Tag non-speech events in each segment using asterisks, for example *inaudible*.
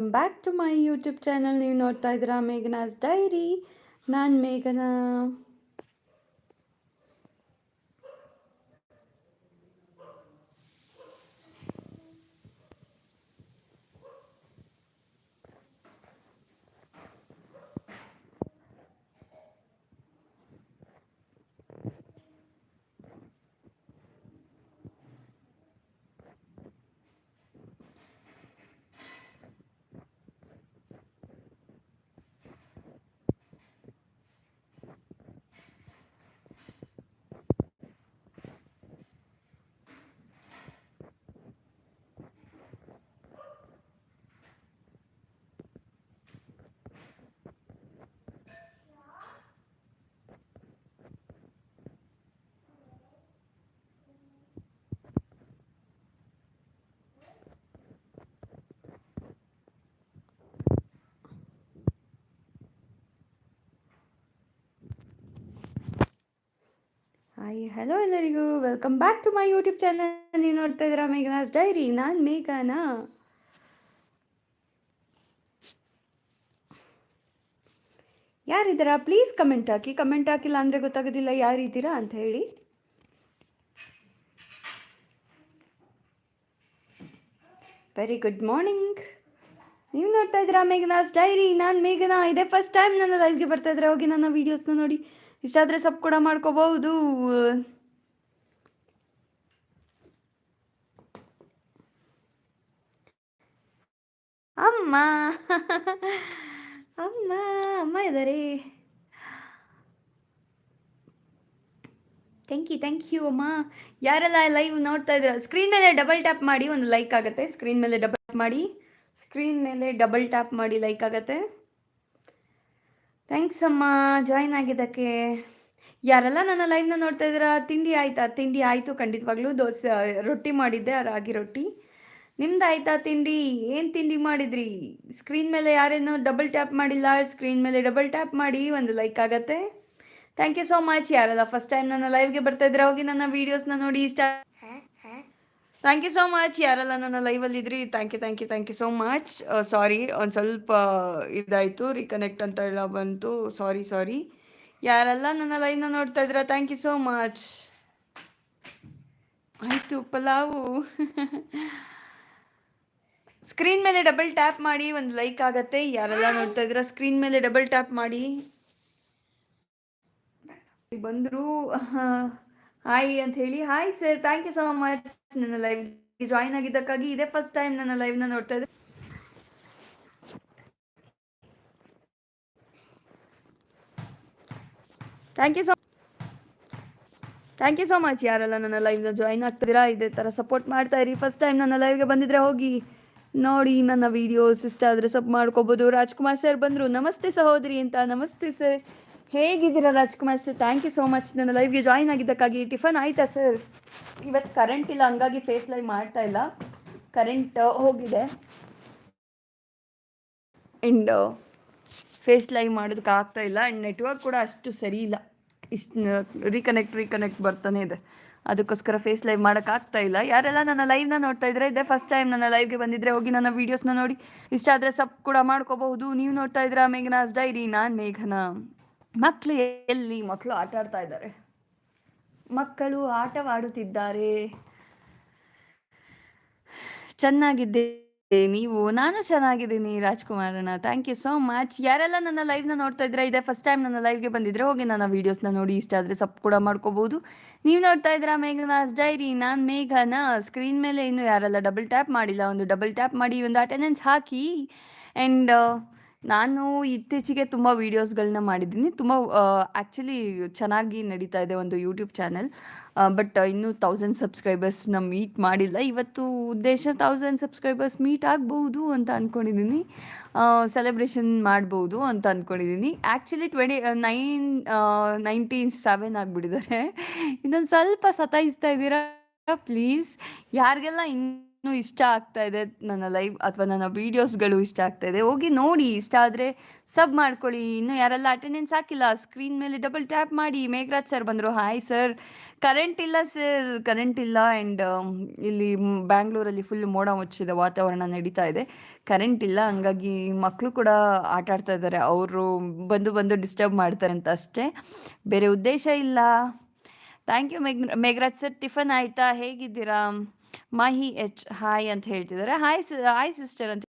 Back to my YouTube channel ನೀವು ನೋಡ್ತಾ ಇದ್ದೀರಾ ಮೇಘನಾಸ್ ಡೈರಿ. ನಾನು ಮೇಘನಾ ಹಾಯ್ ಹಲೋ ಎಲ್ಲರಿಗೂ. Welcome back to my YouTube channel ನೀವು ನೋಡ್ತಾ ಇದ್ದೀರಾ ಮೇಘನಾಸ್ ಡೈರಿ. ನಾನು ಮೇಘನಾ. ಯಾರಿದ್ದೀರಾ? Please comment hockey. ಕಮೆಂಟ್ ಹಾಕಿಲ್ಲ ಅಂದರೆ ಗೊತ್ತಾಗೋದಿಲ್ಲ ಯಾರಿದ್ದೀರಾ ಅಂತ ಹೇಳಿ. ವೆರಿ ಗುಡ್ ಮಾರ್ನಿಂಗ್ ನೀವು ನೋಡ್ತಾ ಇದ್ದೀರಾ ಮೇಘನಾಸ್ ಡೈರಿ? ನಾನು ಮೇಘನಾ. ಇದೇ ಫಸ್ಟ್ ಟೈಮ್ ನನ್ನ ಲೈವ್ಗೆ ಬರ್ತಾ ಇದ್ರೆ ಹೋಗಿ ನನ್ನ ವೀಡಿಯೋಸ್ನ ನೋಡಿ. ಇಷ್ಟ ಆದರೆ ಸಬ್ ಕೂಡ ಮಾಡ್ಕೋಬಹುದು. ಅಮ್ಮ. ಅಮ್ಮ ಅಮ್ಮ ಇದ್ದಾರೆ ಥ್ಯಾಂಕ್ ಯು ಥ್ಯಾಂಕ್ ಯು ಅಮ್ಮ. ಯಾರೆಲ್ಲ ಲೈವ್ ನೋಡ್ತಾ ಇದ್ದೀರಾ? ಸ್ಕ್ರೀನ್ ಮೇಲೆ ಡಬಲ್ ಟ್ಯಾಪ್ ಮಾಡಿ ಒಂದು ಲೈಕ್ ಆಗುತ್ತೆ. ಸ್ಕ್ರೀನ್ ಮೇಲೆ ಡಬಲ್ ಟ್ಯಾಪ್ ಮಾಡಿ. ಸ್ಕ್ರೀನ್ ಮೇಲೆ ಡಬಲ್ ಟ್ಯಾಪ್ ಮಾಡಿ ಲೈಕ್ ಆಗುತ್ತೆ. ಥ್ಯಾಂಕ್ಸ್ ಅಮ್ಮ ಜಾಯ್ನ್ ಆಗಿದ್ದಕ್ಕೆ. ಯಾರೆಲ್ಲ ನನ್ನ ಲೈವ್ನ ನೋಡ್ತಾ ಇದ್ದೀರಾ? ತಿಂಡಿ ಆಯ್ತಾ? ತಿಂಡಿ ಆಯಿತು, ಖಂಡಿತವಾಗ್ಲೂ. ದೋಸೆ ರೊಟ್ಟಿ ಮಾಡಿದ್ದೆ, ರಾಗಿ ರೊಟ್ಟಿ. ನಿಮ್ದು ಆಯ್ತಾ ತಿಂಡಿ? ಏನು ತಿಂಡಿ ಮಾಡಿದ್ರಿ? ಸ್ಕ್ರೀನ್ ಮೇಲೆ ಯಾರೇನೋ ಡಬಲ್ ಟ್ಯಾಪ್ ಮಾಡಿಲ್ಲ. ಸ್ಕ್ರೀನ್ ಮೇಲೆ ಡಬಲ್ ಟ್ಯಾಪ್ ಮಾಡಿ ಒಂದು ಲೈಕ್ ಆಗತ್ತೆ. ಥ್ಯಾಂಕ್ ಯು ಸೋ ಮಚ್ ಯಾರೆಲ್ಲ ಫಸ್ಟ್ ಟೈಮ್ ನನ್ನ ಲೈವ್ಗೆ ಬರ್ತಾ ಇದ್ರೆ ಹೋಗಿ ನನ್ನ ವೀಡಿಯೋಸ್ನ ನೋಡಿ, ಇಷ್ಟ ಥ್ಯಾಂಕ್ ಯು ಸೋ ಮಚ್ ಯಾರೆಲ್ಲ ನನ್ನ ಲೈವಲ್ಲಿ ಇದ್ರಿ. Thank you thank you thank you so much sorry ಒಂದು ಸ್ವಲ್ಪ ಇದಾಯಿತು. ರೀಕನೆಕ್ಟ್ ಅಂತ ಎಲ್ಲ ಬಂತು. ಸಾರಿ ಸಾರಿ ಯಾರೆಲ್ಲ ನನ್ನ ಲೈವ್ನ ನೋಡ್ತಾ ಇದ್ರ ಥ್ಯಾಂಕ್ ಯು ಸೋ ಮಚ್ ಆಯಿತು, ಪಲಾವು. ಸ್ಕ್ರೀನ್ ಮೇಲೆ ಡಬಲ್ ಟ್ಯಾಪ್ ಮಾಡಿ, ಒಂದು ಲೈಕ್ ಆಗತ್ತೆ. ಯಾರೆಲ್ಲ ನೋಡ್ತಾ ಇದ್ದೀರಾ? ಸ್ಕ್ರೀನ್ *laughs* ಮೇಲೆ ಡಬಲ್ ಟ್ಯಾಪ್ ಮಾಡಿ. ಬಂದರು. *laughs* ಹಾಯ್ ಅಂತ ಹೇಳಿ. Hi sir thank you so much ನನ್ನ ಲೈವ್ ಜಾಯಿನ್ ಆಗಿದ್ದಕ್ಕಾಗಿ ಇದೇ ಫಸ್ಟ್ ಟೈಮ್ ನನ್ನ ಲೈವ್ನ ನೋಡ್ತಾ ಇದ್ದೆ. Thank you so thank you so much ಯಾರೆಲ್ಲ ನನ್ನ ಲೈವ್ನ ಜಾಯಿನ್ ಆಗ್ತಿದ್ದೀರಾ? ಇದೇ ಥರ ಸಪೋರ್ಟ್ ಮಾಡ್ತಾ ಇರಿ. ಫಸ್ಟ್ ಟೈಮ್ ನನ್ನ ಲೈವ್ಗೆ ಬಂದಿದ್ರೆ ಹೋಗಿ ನೋಡಿ ನನ್ನ ವಿಡಿಯೋಸ್ ಇಷ್ಟ ಆದರೆ ಸಬ್ ಮಾಡ್ಕೋಬೋದು. ರಾಜ್ಕುಮಾರ್ ಸರ್ ಬಂದರು. ನಮಸ್ತೆ ಸಹೋದರಿ ಅಂತ. ನಮಸ್ತೆ ಸರ್ ಹೇಗಿದ್ದೀರಾ Rajkumar sir? Thank you so much ನನ್ನ ಲೈವ್ಗೆ ಜಾಯಿನ್ ಆಗಿದ್ದಕ್ಕಾಗಿ ಟಿಫನ್ ಆಯಿತಾ ಸರ್? ಇವತ್ತು ಕರೆಂಟ್ ಇಲ್ಲ, ಹಂಗಾಗಿ ಫೇಸ್ ಲೈವ್ ಮಾಡ್ತಾ ಇಲ್ಲ. ಕರೆಂಟ್ ಹೋಗಿದೆ. ಆ್ಯಂಡ್ ಫೇಸ್ ಲೈವ್ ಮಾಡೋದಕ್ಕೆ ಆಗ್ತಾ ಇಲ್ಲ. ಆ್ಯಂಡ್ ನೆಟ್ವರ್ಕ್ ಕೂಡ ಅಷ್ಟು ಸರಿ ಇಲ್ಲ. ಇಷ್ಟು ರೀಕನೆಕ್ಟ್ ರೀಕನೆಕ್ಟ್ ಬರ್ತಾನೆ ಇದೆ. ಅದಕ್ಕೋಸ್ಕರ ಫೇಸ್ ಲೈವ್ ಮಾಡೋಕ್ಕಾಗ್ತಾ ಇಲ್ಲ. ಯಾರೆಲ್ಲ ನನ್ನ ಲೈವ್ನ ನೋಡ್ತಾ ಇದ್ರೆ, ಇದೇ ಫಸ್ಟ್ ಟೈಮ್ ನನ್ನ ಲೈವ್ಗೆ ಬಂದಿದ್ರೆ ಹೋಗಿ ನನ್ನ ವೀಡಿಯೋಸ್ನ ನೋಡಿ, ಇಷ್ಟ ಆದರೆ ಸಬ್ ಕೂಡ ಮಾಡ್ಕೋಬಹುದು. ನೀವು ನೋಡ್ತಾ ಇದ್ದೀರಾ ಮೇಘನಾಸ್ ಡೈರಿ, ನಾನು ಮೇಘನಾ. ಮಕ್ಕಳು ಎಲ್ಲಿ ಮಕ್ಕಳು ಆಟ ಆಡ್ತಾ ಇದ್ದಾರೆ. ಮಕ್ಕಳು ಆಟವಾಡುತ್ತಿದ್ದಾರೆ. ಚೆನ್ನಾಗಿದ್ದೆ ನೀವು, ನಾನು ಚೆನ್ನಾಗಿದ್ದೀನಿ ರಾಜ್ಕುಮಾರನ ಥ್ಯಾಂಕ್ ಯು ಸೋ ಮಚ್ ಯಾರೆಲ್ಲ ನನ್ನ ಲೈವ್ನ ನೋಡ್ತಾ ಇದ್ರೆ, ಇದೆ ಫಸ್ಟ್ ಟೈಮ್ ನನ್ನ ಲೈವ್ಗೆ ಬಂದಿದ್ರೆ, ಹೋಗಿ ನನ್ನ ವೀಡಿಯೋಸ್ನ ನೋಡಿ. ಇಷ್ಟ ಆದರೆ ಸಪ್ ಕೂಡ ಮಾಡ್ಕೋಬಹುದು ನೀವು ನೋಡ್ತಾ ಇದ್ದೀರಾ ಮೇಘನಾಸ್ ಡೈರಿ, ನಾನು ಮೇಘನ. ಸ್ಕ್ರೀನ್ ಮೇಲೆ ಇನ್ನೂ ಯಾರೆಲ್ಲ ಡಬಲ್ ಟ್ಯಾಪ್ ಮಾಡಿಲ್ಲ, ಒಂದು ಡಬಲ್ ಟ್ಯಾಪ್ ಮಾಡಿ, ಒಂದು ಅಟೆಂಡೆನ್ಸ್ ಹಾಕಿ. ಆ್ಯಂಡ್ ನಾನು ಇತ್ತೀಚೆಗೆ ತುಂಬ ವೀಡಿಯೋಸ್ಗಳನ್ನ ಮಾಡಿದ್ದೀನಿ. ತುಂಬ ಆ್ಯಕ್ಚುಲಿ ಚೆನ್ನಾಗಿ ನಡೀತಾ ಇದೆ ಒಂದು ಯೂಟ್ಯೂಬ್ ಚಾನಲ್ ಬಟ್ ಇನ್ನೂ ತೌಸಂಡ್ ಸಬ್ಸ್ಕ್ರೈಬರ್ಸ್ನ ಮೀಟ್ ಮಾಡಿಲ್ಲ. ಇವತ್ತು ಉದ್ದೇಶ ತೌಸಂಡ್ ಸಬ್ಸ್ಕ್ರೈಬರ್ಸ್ ಮೀಟ್ ಆಗ್ಬೋದು ಅಂತ ಅಂದ್ಕೊಂಡಿದ್ದೀನಿ ಸೆಲೆಬ್ರೇಷನ್ ಮಾಡ್ಬೋದು ಅಂತ ಅಂದ್ಕೊಂಡಿದ್ದೀನಿ actually twenty nine nineteen seven ಆಗಿಬಿಟ್ಟಿದ್ದಾರೆ. ಇನ್ನೊಂದು ಸ್ವಲ್ಪ ಸತಾಯಿಸ್ತಾ ಇದ್ದೀರಾ? ಪ್ಲೀಸ್ ಯಾರಿಗೆಲ್ಲ ಇನ್ ಇಷ್ಟ ಆಗ್ತಾ ಇದೆ ನನ್ನ ಲೈವ್ ಅಥವಾ ನನ್ನ ವೀಡಿಯೋಸ್ಗಳು ಇಷ್ಟ ಆಗ್ತಾ ಇದೆ. ಹೋಗಿ ನೋಡಿ, ಇಷ್ಟ ಆದರೆ ಸಬ್ ಮಾಡ್ಕೊಳ್ಳಿ. ಇನ್ನು ಯಾರೆಲ್ಲ ಅಟೆಂಡೆನ್ಸ್ ಹಾಕಿಲ್ಲ ಸ್ಕ್ರೀನ್ ಮೇಲೆ ಡಬಲ್ ಟ್ಯಾಪ್ ಮಾಡಿ. ಮೇಘರಾಜ್ ಸರ್ ಬಂದರು ಹಾಯ್ ಸರ್ ಕರೆಂಟ್ ಇಲ್ಲ ಸರ್ ಕರೆಂಟ್ ಇಲ್ಲ ಆ್ಯಂಡ್ ಇಲ್ಲಿ ಮ್- ಬ್ಯಾಂಗ್ಳೂರಲ್ಲಿ ಫುಲ್ ಮೋಡ ಮುಚ್ಚಿದ ವಾತಾವರಣ ನಡೀತಾ ಇದೆ. ಕರೆಂಟ್ ಇಲ್ಲ, ಹಂಗಾಗಿ ಮಕ್ಕಳು ಕೂಡ ಆಟ ಆಡ್ತಾ ಇದ್ದಾರೆ. ಅವರು ಬಂದು ಬಂದು ಡಿಸ್ಟರ್ಬ್ ಮಾಡ್ತಾರೆ ಅಂತ ಅಷ್ಟೇ. ಬೇರೆ ಉದ್ದೇಶ ಇಲ್ಲ. Thank you Megh, Megharaj sir tiffin ಆಯಿತಾ? ಹೇಗಿದ್ದೀರಾ? ಮಾಹಿ ಎಚ್ ಹಾಯ್ ಅಂತ ಹೇಳ್ತಿದ್ದಾರೆ. ಹಾಯ್ ಹಾಯ್ ಸಿಸ್ಟರ್ ಅಂತ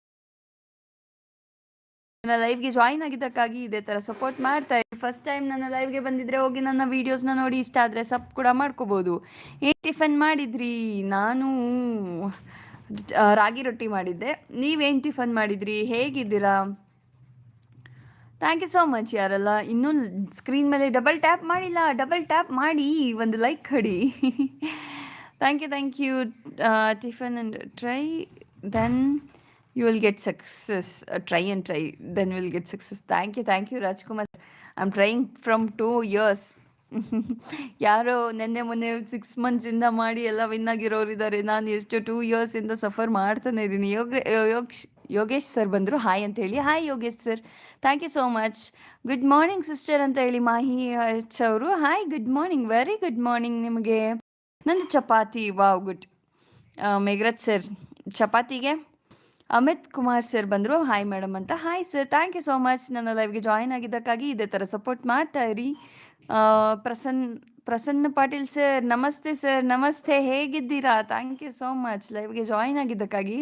ನನ್ನ ಲೈವ್ಗೆ ಜಾಯಿನ್ ಆಗಿದ್ದಕ್ಕಾಗಿ ಇದೇ ತರ ಸಪೋರ್ಟ್ ಮಾಡ್ತಾ ಇದ್ದೀನಿ. ಫಸ್ಟ್ ಟೈಮ್ ನನ್ನ ಲೈವ್ಗೆ ಬಂದಿದ್ರೆ ಹೋಗಿ ನನ್ನ ವಿಡಿಯೋಸ್ನ ನೋಡಿ ಇಷ್ಟ ಆದರೆ ಸಬ್ ಕೂಡ ಮಾಡ್ಕೋಬೋದು. ಏನು ಟಿಫನ್ ಮಾಡಿದ್ರಿ? ನಾನು ರಾಗಿ ರೊಟ್ಟಿ ಮಾಡಿದ್ದೆ. ನೀವೇನು ಟಿಫನ್ ಮಾಡಿದ್ರಿ? ಹೇಗಿದ್ದೀರಾ? ಥ್ಯಾಂಕ್ ಯು ಸೋ ಮಚ್ ಯಾರಲ್ಲ. ಇನ್ನೂ ಸ್ಕ್ರೀನ್ ಮೇಲೆ ಡಬಲ್ ಟ್ಯಾಪ್ ಮಾಡಿಲ್ಲ. ಡಬಲ್ ಟ್ಯಾಪ್ ಮಾಡಿ ಒಂದು ಲೈಕ್ ಕೊಡಿ. Thank you thank you tiffin and try then you will get success try and try then will we'll success thank you you you Rajkumar I am trying from two years ಯಾರೋ ನಿನ್ನೆ ಮೊನ್ನೆ six ಮಂತ್ಸಿಂದ ಮಾಡಿ ಎಲ್ಲ win ಆಗಿರೋರಿದ್ದಾರೆ ನಾನು ಎಷ್ಟು two ಇಯರ್ಸಿಂದ suffer ಮಾಡ್ತಾನೆ ಇದ್ದೀನಿ. Yoga Yog, Yogesh sir ಬಂದರು. ಹಾಯ್ ಅಂತ ಹೇಳಿ. Hi Yogesh sir thank you so much good morning sister ಅಂತ ಹೇಳಿ ಮಾಹಿ ಅವರು. Hi good morning very good morning ನಿಮಗೆ. ನಂದು chapati, wow, good. Megharaj sir, ಚಪಾತಿಗೆ ಅಮಿತ್ ಕುಮಾರ್ ಸರ್ ಬಂದರು. ಹಾಯ್ ಮೇಡಮ್ ಅಂತ. Hi sir thank you so much ನನ್ನ ಲೈವ್ಗೆ ಜಾಯಿನ್ ಆಗಿದ್ದಕ್ಕಾಗಿ ಇದೇ ಥರ ಸಪೋರ್ಟ್ ಮಾಡ್ತಾ ಇರಿ. ಪ್ರಸನ್ನ ಪ್ರಸನ್ನ ಪಾಟೀಲ್ ಸರ್, ನಮಸ್ತೆ ಸರ್, ನಮಸ್ತೆ, ಹೇಗಿದ್ದೀರಾ? ಥ್ಯಾಂಕ್ ಯು ಸೋ ಮಚ್ ಲೈವ್ಗೆ ಜಾಯಿನ್ ಆಗಿದ್ದಕ್ಕಾಗಿ.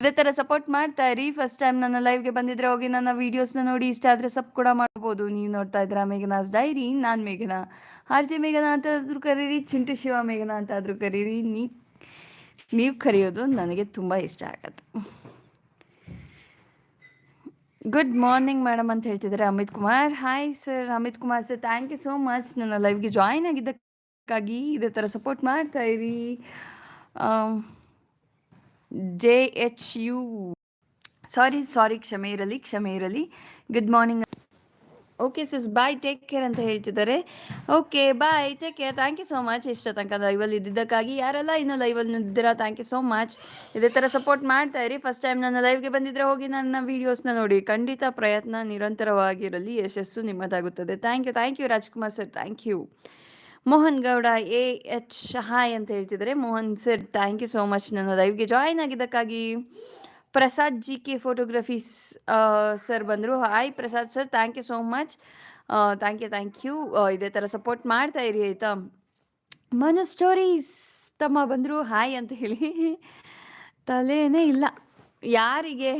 ಇದೇ ಥರ ಸಪೋರ್ಟ್ ಮಾಡ್ತಾ ಇರಿ. ಫಸ್ಟ್ ಟೈಮ್ ನನ್ನ ಲೈವ್ಗೆ ಬಂದಿದ್ರೆ ಹೋಗಿ ನನ್ನ ವೀಡಿಯೋಸ್ನ ನೋಡಿ ಇಷ್ಟ ಆದರೆ ಸಪ್ ಕೂಡ ಮಾಡ್ಬೋದು. ನೀವು ನೋಡ್ತಾ ಇದ್ದೀರಾ ಮೇಘನಾಸ್ ಡೈರಿ ನಾನು ಮೇಘನಾ. ಆರ್ ಜೆ ಮೇಘನಾ ಅಂತ ಆದರೂ ಕರೀರಿ, ಚಿಂಟು ಶಿವ ಮೇಘನಾ ಅಂತ ಆದರೂ ಕರೀರಿ. ನೀ, ನೀವು ಕರೆಯೋದು ನನಗೆ ತುಂಬ ಇಷ್ಟ ಆಗತ್ತೆ. ಗುಡ್ ಮಾರ್ನಿಂಗ್ ಮೇಡಮ್ ಅಂತ ಹೇಳ್ತಿದ್ದಾರೆ Amit Kumar. Hi sir Amit Kumar sir thank you so much ನನ್ನ ಲೈವ್ಗೆ ಜಾಯಿನ್ ಆಗಿದ್ದಕ್ಕಾಗಿ ಇದೇ ಥರ ಸಪೋರ್ಟ್ ಮಾಡ್ತಾ ಇರಿ. J H U sorry sorry ಕ್ಷಮೆ ಇರಲಿ ಕ್ಷಮೆ ಇರಲಿ. Good morning okay sis bye take care ಅಂತ ಹೇಳ್ತಿದ್ದಾರೆ. Okay bye take care thank you so much ಇಷ್ಟ ತನಕ ಲೈವಲ್ಲಿ ಇದ್ದಿದ್ದಕ್ಕಾಗಿ. ಯಾರೆಲ್ಲ ಇನ್ನೂ ಲೈವಲ್ಲಿ ಇದ್ದೀರಾ ಥ್ಯಾಂಕ್ ಯು ಸೋ ಮಚ್ ಇದೇ ಥರ ಸಪೋರ್ಟ್ ಮಾಡ್ತಾ ಇರಿ. ಫಸ್ಟ್ ಟೈಮ್ ನನ್ನ ಲೈವ್ಗೆ ಬಂದಿದ್ರೆ ಹೋಗಿ ನನ್ನ ವೀಡಿಯೋಸ್ನ ನೋಡಿ. ಖಂಡಿತ ಪ್ರಯತ್ನ ನಿರಂತರವಾಗಿರಲಿ. ಯಶಸ್ಸು ನಿಮ್ಮದಾಗುತ್ತದೆ. Thank you thank you Rajkumar sir thank you Mohan Gowda A H hi ಅಂತ ಹೇಳ್ತಿದ್ದಾರೆ. Mohan sir thank you so much ನನ್ನ ಲೈವ್ಗೆ join ಆಗಿದ್ದಕ್ಕಾಗಿ. Prasad G K photographies sir ಬಂದರು. Hi Prasad sir thank you so much thank you thank you ಇದೇ ಥರ support ಮಾಡ್ತಾ ಇರಿ, ಆಯಿತಾ? ಮನು ಸ್ಟೋರೀಸ್ ತಮ್ಮ ಬಂದರು. ಹಾಯ್ ಅಂತ ಹೇಳಿ. ತಲೆನೇ ಇಲ್ಲ. ಯಾರಿಗೆ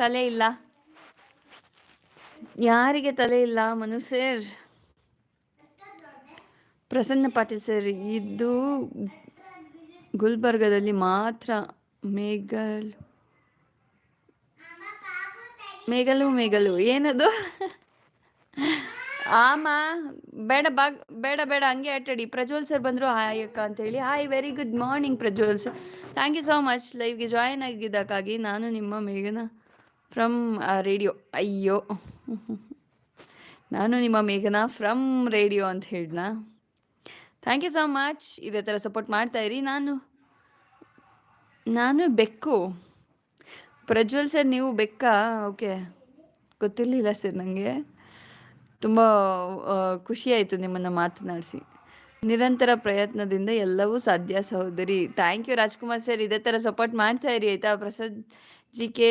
ತಲೆ ಇಲ್ಲ? ಯಾರಿಗೆ ತಲೆ ಇಲ್ಲ, ಮನು ಸರ್ ಪ್ರಸನ್ನ ಪಾಟೀಲ್ ಸರ್ ಇದು ಗುಲ್ಬರ್ಗದಲ್ಲಿ ಮಾತ್ರ ಮೇಘಲ್ ಮೇಘಲು ಮೇಗಲು, ಏನದು? ಆಮ, ಬೇಡ ಬಾಗ್ ಬೇಡ ಬೇಡ, ಹಂಗೆ ಆಟಾಡಿ. ಪ್ರಜ್ವಲ್ ಸರ್ ಬಂದರು, ಹಾಯ್ ಅಕ್ಕ ಅಂತೇಳಿ hi very good morning Prajwal sir thank you so much ಲೈವ್ಗೆ ಜಾಯಿನ್ ಆಗಿದ್ದಕ್ಕಾಗಿ ನಾನು ನಿಮ್ಮ ಮೇಘನ ಫ್ರಮ್ ರೇಡಿಯೋ ಅಯ್ಯೋ. ನಾನು ನಿಮ್ಮ ಮೇಘನ ಫ್ರಮ್ ರೇಡಿಯೋ ಅಂತ ಹೇಳಿದ್ನ? ಥ್ಯಾಂಕ್ ಯು ಸೋ ಮಚ್ ಇದೇ ಥರ ಸಪೋರ್ಟ್ ಮಾಡ್ತಾ ಇರಿ. ನಾನು ನಾನು ಬೆಕ್ಕು. ಪ್ರಜ್ವಲ್ ಸರ್, ನೀವು ಬೆಕ್ಕ? ಓಕೆ. ಗೊತ್ತಿರಲಿಲ್ಲ ಸರ್ ನನಗೆ ತುಂಬ ಖುಷಿ ಆಯಿತು ನಿಮ್ಮನ್ನು ಮಾತನಾಡಿಸಿ. ನಿರಂತರ ಪ್ರಯತ್ನದಿಂದ ಎಲ್ಲವೂ ಸಾಧ್ಯ ಸಹೋದರಿ. ಥ್ಯಾಂಕ್ ಯು ರಾಜ್ಕುಮಾರ್ ಸರ್, ಇದೇ ಥರ ಸಪೋರ್ಟ್ ಮಾಡ್ತಾ ಇರಿ, ಆಯಿತಾ? Prasad G K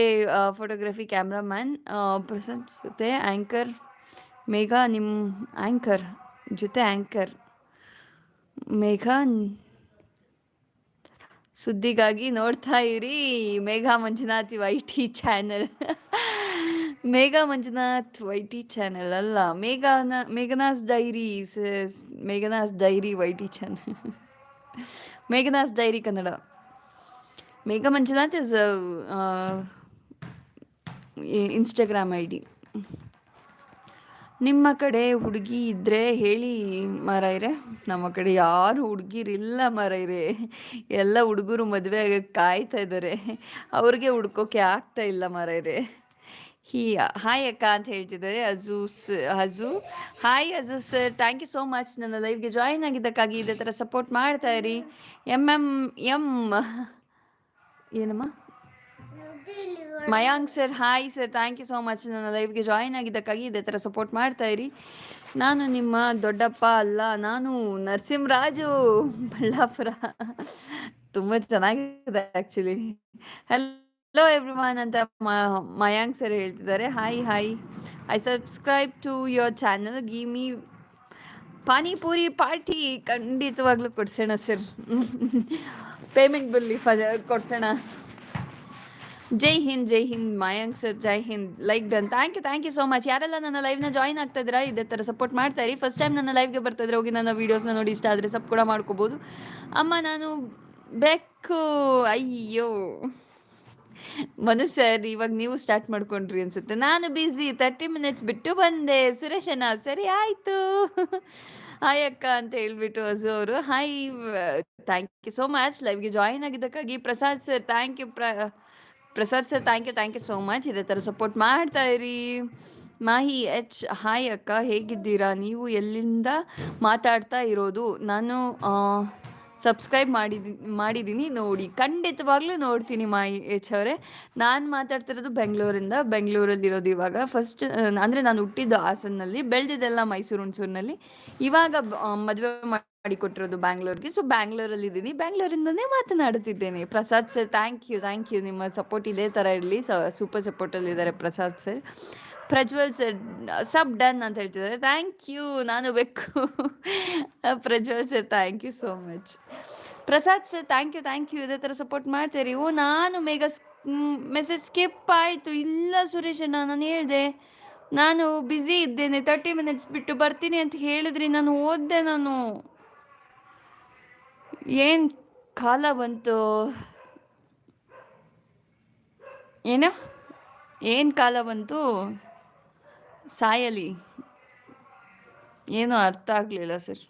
photography cameraman Prasad ಜೊತೆ ಆ್ಯಂಕರ್ ಮೇಘ ನಿಮ್ಮ ಆ್ಯಂಕರ್ ಜೊತೆ ಆ್ಯಂಕರ್ ಮೇಘ ಸುದ್ದಿಗಾಗಿ ನೋಡ್ತಾ ಇರಿ Megha Manjunath Y T channel Megha Manjunath Y T channel ಅಲ್ಲ. ಮೇಘಾನ, Meghana's diary Meghana's diary Y T channel Meghana's diary Kannada. Megha Manjunath is Instagram I D ನಿಮ್ಮ ಕಡೆ ಹುಡುಗಿ ಇದ್ದರೆ ಹೇಳಿ ಮಾರಾಯ್ರೆ. ನಮ್ಮ ಕಡೆ ಯಾರು ಹುಡುಗಿರಿಲ್ಲ ಮಾರಾಯ್ರೆ. ಎಲ್ಲ ಹುಡುಗರು ಮದುವೆ ಆಗಕ್ಕೆ ಕಾಯ್ತಾ ಇದ್ದಾರೆ ಅವ್ರಿಗೆ ಹುಡ್ಕೋಕೆ ಆಗ್ತಾ ಇಲ್ಲ ಮಾರಾಯ್ರೆ. ಹೀ, ಹಾಯ್ ಅಕ್ಕ ಅಂತ ಹೇಳ್ತಿದ್ದಾರೆ. Ajus Aju. Hi Aju sir thank you so much ನನ್ನ ಲೈವ್ಗೆ ಜಾಯಿನ್ ಆಗಿದ್ದಕ್ಕಾಗಿ ಇದೇ ಥರ ಸಪೋರ್ಟ್ ಮಾಡ್ತಾ ಇರಿ. ಎಂ ಎಂ ಎಂ ಏನಮ್ಮ? Mayank sir, hi sir thank you so much ನನ್ನ ಲೈವ್ಗೆ ಜಾಯಿನ್ ಆಗಿದ್ದಕ್ಕಾಗಿ ಇದೇ ಥರ ಸಪೋರ್ಟ್ ಮಾಡ್ತಾ ಇರಿ. ನಾನು ನಿಮ್ಮ ದೊಡ್ಡಪ್ಪ ಅಲ್ಲ, ನಾನು ನರಸಿಂಹರಾಜು ಬಳ್ಳಾಪುರ. ತುಂಬ ಚೆನ್ನಾಗಿದೆ ಆ್ಯಕ್ಚುಲಿ ಹಲೋ ಎವ್ರಿವಾನ್ ಅಂತ ಮ- ಮಯಾಂಕ್ ಸರ್ ಹೇಳ್ತಿದ್ದಾರೆ. Hi hi I subscribe to your channel give me panipuri party ಖಂಡಿತವಾಗ್ಲೂ ಕೊಡ್ಸೋಣ ಸರ್. *laughs* ಪೇಮೆಂಟ್ ಬಿಲ್ಲಿ ಫ, ಕೊಡ್ಸೋಣ. ಜೈ ಹಿಂದ್ ಜೈ ಹಿಂದ್, ಮಯಾಂಕ್ ಸರ್, ಜೈ Hind. Like done. Thank you thank you so much ಯಾರೆಲ್ಲ ನನ್ನ ಲೈವ್ನ ಜಾಯ್ನ್ ಆಗ್ತಾ ಇದೇ ಥರ ಸಪೋರ್ಟ್ ಮಾಡ್ತಾ ಇರಿ. ಫಸ್ಟ್ ಟೈಮ್ ನನ್ನ ಲೈವ್ಗೆ ಬರ್ತಾ ಇದ್ರೆ ಹೋಗಿ ನನ್ನ ವೀಡಿಯೋಸ್ನ ನೋಡಿ, ಇಷ್ಟ ಆದರೆ ಸಪ್ ಕೂಡ ಮಾಡ್ಕೋಬೋದು. ಅಮ್ಮ, ನಾನು ಬೆಕ್ಕು, ಅಯ್ಯೋ. ಮನು ಸರ್ ಇವಾಗ ನೀವು ಸ್ಟಾರ್ಟ್ ಮಾಡ್ಕೊಂಡ್ರಿ ಅನ್ಸುತ್ತೆ. ನಾನು ಬ್ಯುಸಿ ತರ್ಟಿ ಮಿನಿಟ್ಸ್ ಬಿಟ್ಟು ಬಂದೆ. ಸುರೇಶನ ಸರಿ ಆಯಿತು. ಹಾಯ್ ಅಕ್ಕ ಅಂತ ಹೇಳ್ಬಿಟ್ಟು ಹಸು ಅವರು. Hi thank you so much ಲೈವ್ಗೆ join ಆಗಿದ್ದಕ್ಕಾಗಿ ಪ್ರಸಾದ್ ಸರ್ ಥ್ಯಾಂಕ್ ಯು ಪ್ರ Prasad sir thank you thank you so much ಇದೇ ಥರ ಸಪೋರ್ಟ್ ಮಾಡ್ತಾ ಇರಿ. ಮಾಹಿ ಎಚ್, ಹಾಯ್ ಅಕ್ಕ, ಹೇಗಿದ್ದೀರಾ? ನೀವು ಎಲ್ಲಿಂದ ಮಾತಾಡ್ತಾ ಇರೋದು? ನಾನು ಸಬ್ಸ್ಕ್ರೈಬ್ ಮಾಡಿದೀನಿ ಮಾಡಿದ್ದೀನಿ ನೋಡಿ. ಖಂಡಿತವಾಗ್ಲೂ ನೋಡ್ತೀನಿ ಮಾ ಎಚ್ ಅವರೇ. ನಾನು ಮಾತಾಡ್ತಿರೋದು ಬೆಂಗಳೂರಿಂದ. ಬೆಂಗಳೂರಲ್ಲಿರೋದು ಇವಾಗ. ಫಸ್ಟ್ ಅಂದರೆ ನಾನು ಹುಟ್ಟಿದ್ದು ಹಾಸನ್ನಲ್ಲಿ, ಬೆಳೆದಿದ್ದೆಲ್ಲ ಮೈಸೂರು, ಹುಣಸೂರಿನಲ್ಲಿ. ಇವಾಗ ಮದುವೆ ಮಾಡಿಕೊಟ್ಟಿರೋದು ಬ್ಯಾಂಗ್ಳೂರ್ಗೆ. ಸೊ ಬ್ಯಾಂಗ್ಳೂರಲ್ಲಿ ಇದ್ದೀನಿ ಬ್ಯಾಂಗ್ಳೂರಿಂದನೇ ಮಾತನಾಡುತ್ತಿದ್ದೇನೆ. Prasad sir thank you thank you ನಿಮ್ಮ ಸಪೋರ್ಟ್ ಇದೇ ಥರ ಇರಲಿ. Super ಸಪೋರ್ಟಲ್ಲಿದ್ದಾರೆ Prasad sir Prajwal sir sub done ಅಂತ ಹೇಳ್ತಿದ್ದಾರೆ. ಥ್ಯಾಂಕ್ ಯು ನಾನು ಬೆಕ್ಕು. Prajwal sir thank you so much Prasad sir thank you thank you ಇದೇ ಥರ ಸಪೋರ್ಟ್ ಮಾಡ್ತೀರಿ. ಓ, ನಾನು ಮೇಗ ಮೆಸೇಜ್ ಸ್ಕಿಪ್ ಆಯಿತು. ಇಲ್ಲ ಸುರೇಶಣ್ಣ ನಾನು ಹೇಳಿದೆ. ನಾನು ಬ್ಯುಸಿ ಇದ್ದೇನೆ. ತರ್ಟಿ ಮಿನಿಟ್ಸ್ ಬಿಟ್ಟು ಬರ್ತೀನಿ ಅಂತ ಹೇಳಿದ್ರಿ. ನಾನು ಓದಿದೆ ನಾನು. ಏನು ಕಾಲ ಬಂತು? ಏನೋ? ಏನು ಕಾಲ ಬಂತು? ಸಾಯಲಿ. ಏನೂ ಅರ್ಥ ಆಗಲಿಲ್ಲ sir.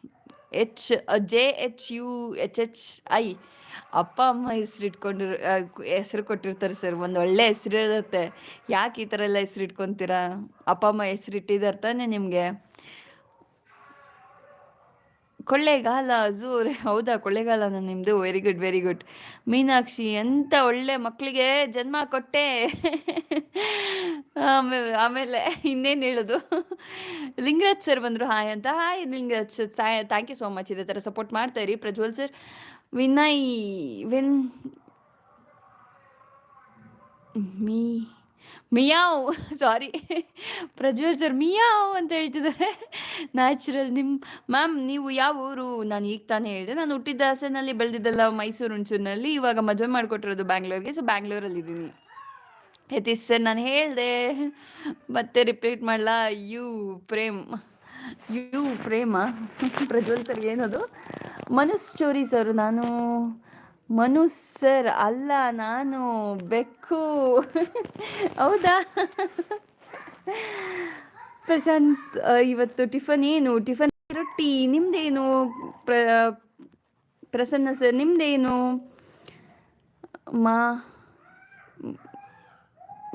H, J, H, U, H H, I. ಅಪ್ಪ, ಅಮ್ಮ ಹೆಸರು ಇಟ್ಕೊಂಡಿರೋ ಹೆಸರು ಕೊಟ್ಟಿರ್ತಾರೆ ಸರ್. ಒಂದು ಒಳ್ಳೆ ಹೆಸರು ಇರುತ್ತೆ. ಯಾಕೆ ಈ ಥರ ಎಲ್ಲ ಹೆಸರು ಇಟ್ಕೊತೀರಾ? ಅಪ್ಪ, ಅಮ್ಮ ಹೆಸರು ಇಟ್ಟಿದ್ದಾರೆ ತಾನೆ ನಿಮಗೆ? ಕೊಳ್ಳೇಗಾಲ ಝೂರ್ *laughs* ಹೌದಾ? ಕೊಳ್ಳೇಗಾಲನ ನಿಮ್ಮದು very good very good Meenakshi, ಎಂತ ಒಳ್ಳೆ ಮಕ್ಕಳಿಗೆ ಜನ್ಮ ಕೊಟ್ಟೆ. *laughs* ಆಮೇಲೆ ಇನ್ನೇನು ಹೇಳೋದು? *laughs* ಲಿಂಗರಾಜ್ ಸರ್ ಬಂದರು. ಹಾಯ್ ಅಂತ. Hi Lingaraj sir. Thank you so much ಇದೇ ಥರ ಸಪೋರ್ಟ್ ಮಾಡ್ತಾ ಇರಿ. Prajwal sir, Vinay, win me meow sorry Prajwal sir meow ಅಂತ ಹೇಳ್ತಿದ್ದಾರೆ. ನ್ಯಾಚುರಲ್ ನಿಮ್ಮ ಮ್ಯಾಮ್ ನೀವು ಯಾವ ಊರು? ನಾನು ಈಗ ತಾನೇ ಹೇಳಿದೆ. ನಾನು ಹುಟ್ಟಿದ್ದ ಹಾಸನಲ್ಲಿ ಬೆಳೆದಿದ್ದೆಲ್ಲ ಮೈಸೂರು, ಹುಣಸೂರಿನಲ್ಲಿ. ಇವಾಗ ಮದುವೆ ಮಾಡಿಕೊಟ್ಟಿರೋದು ಬ್ಯಾಂಗ್ಳೂರ್ಗೆ ಸೊ ಬ್ಯಾಂಗ್ಳೂರಲ್ಲಿ ಇದ್ದೀನಿ ಯತೀಶ್ ಸರ್ ನಾನು ಹೇಳಿದೆ. ಮತ್ತೆ ರಿಪೀಟ್ ಮಾಡಲಾ? U Prem, U Prema. Prajwal sir ಏನದು? ಮನು ಸ್ಟೋರಿ ಸರ್ ನಾನು ಮನು ಅಲ್ಲ, ನಾನು ಬೆಕ್ಕು. ಹೌದಾ? ಪ್ರಶಾಂತ್ ಇವತ್ತು ಟಿಫನ್ ಏನು? ಟಿಫನ್ ರೊಟ್ಟಿ, ನಿಮ್ದೇನು? ಪ್ರ, ಪ್ರಸನ್ನ ಸರ್, ನಿಮ್ದೇನು? ಮಾ,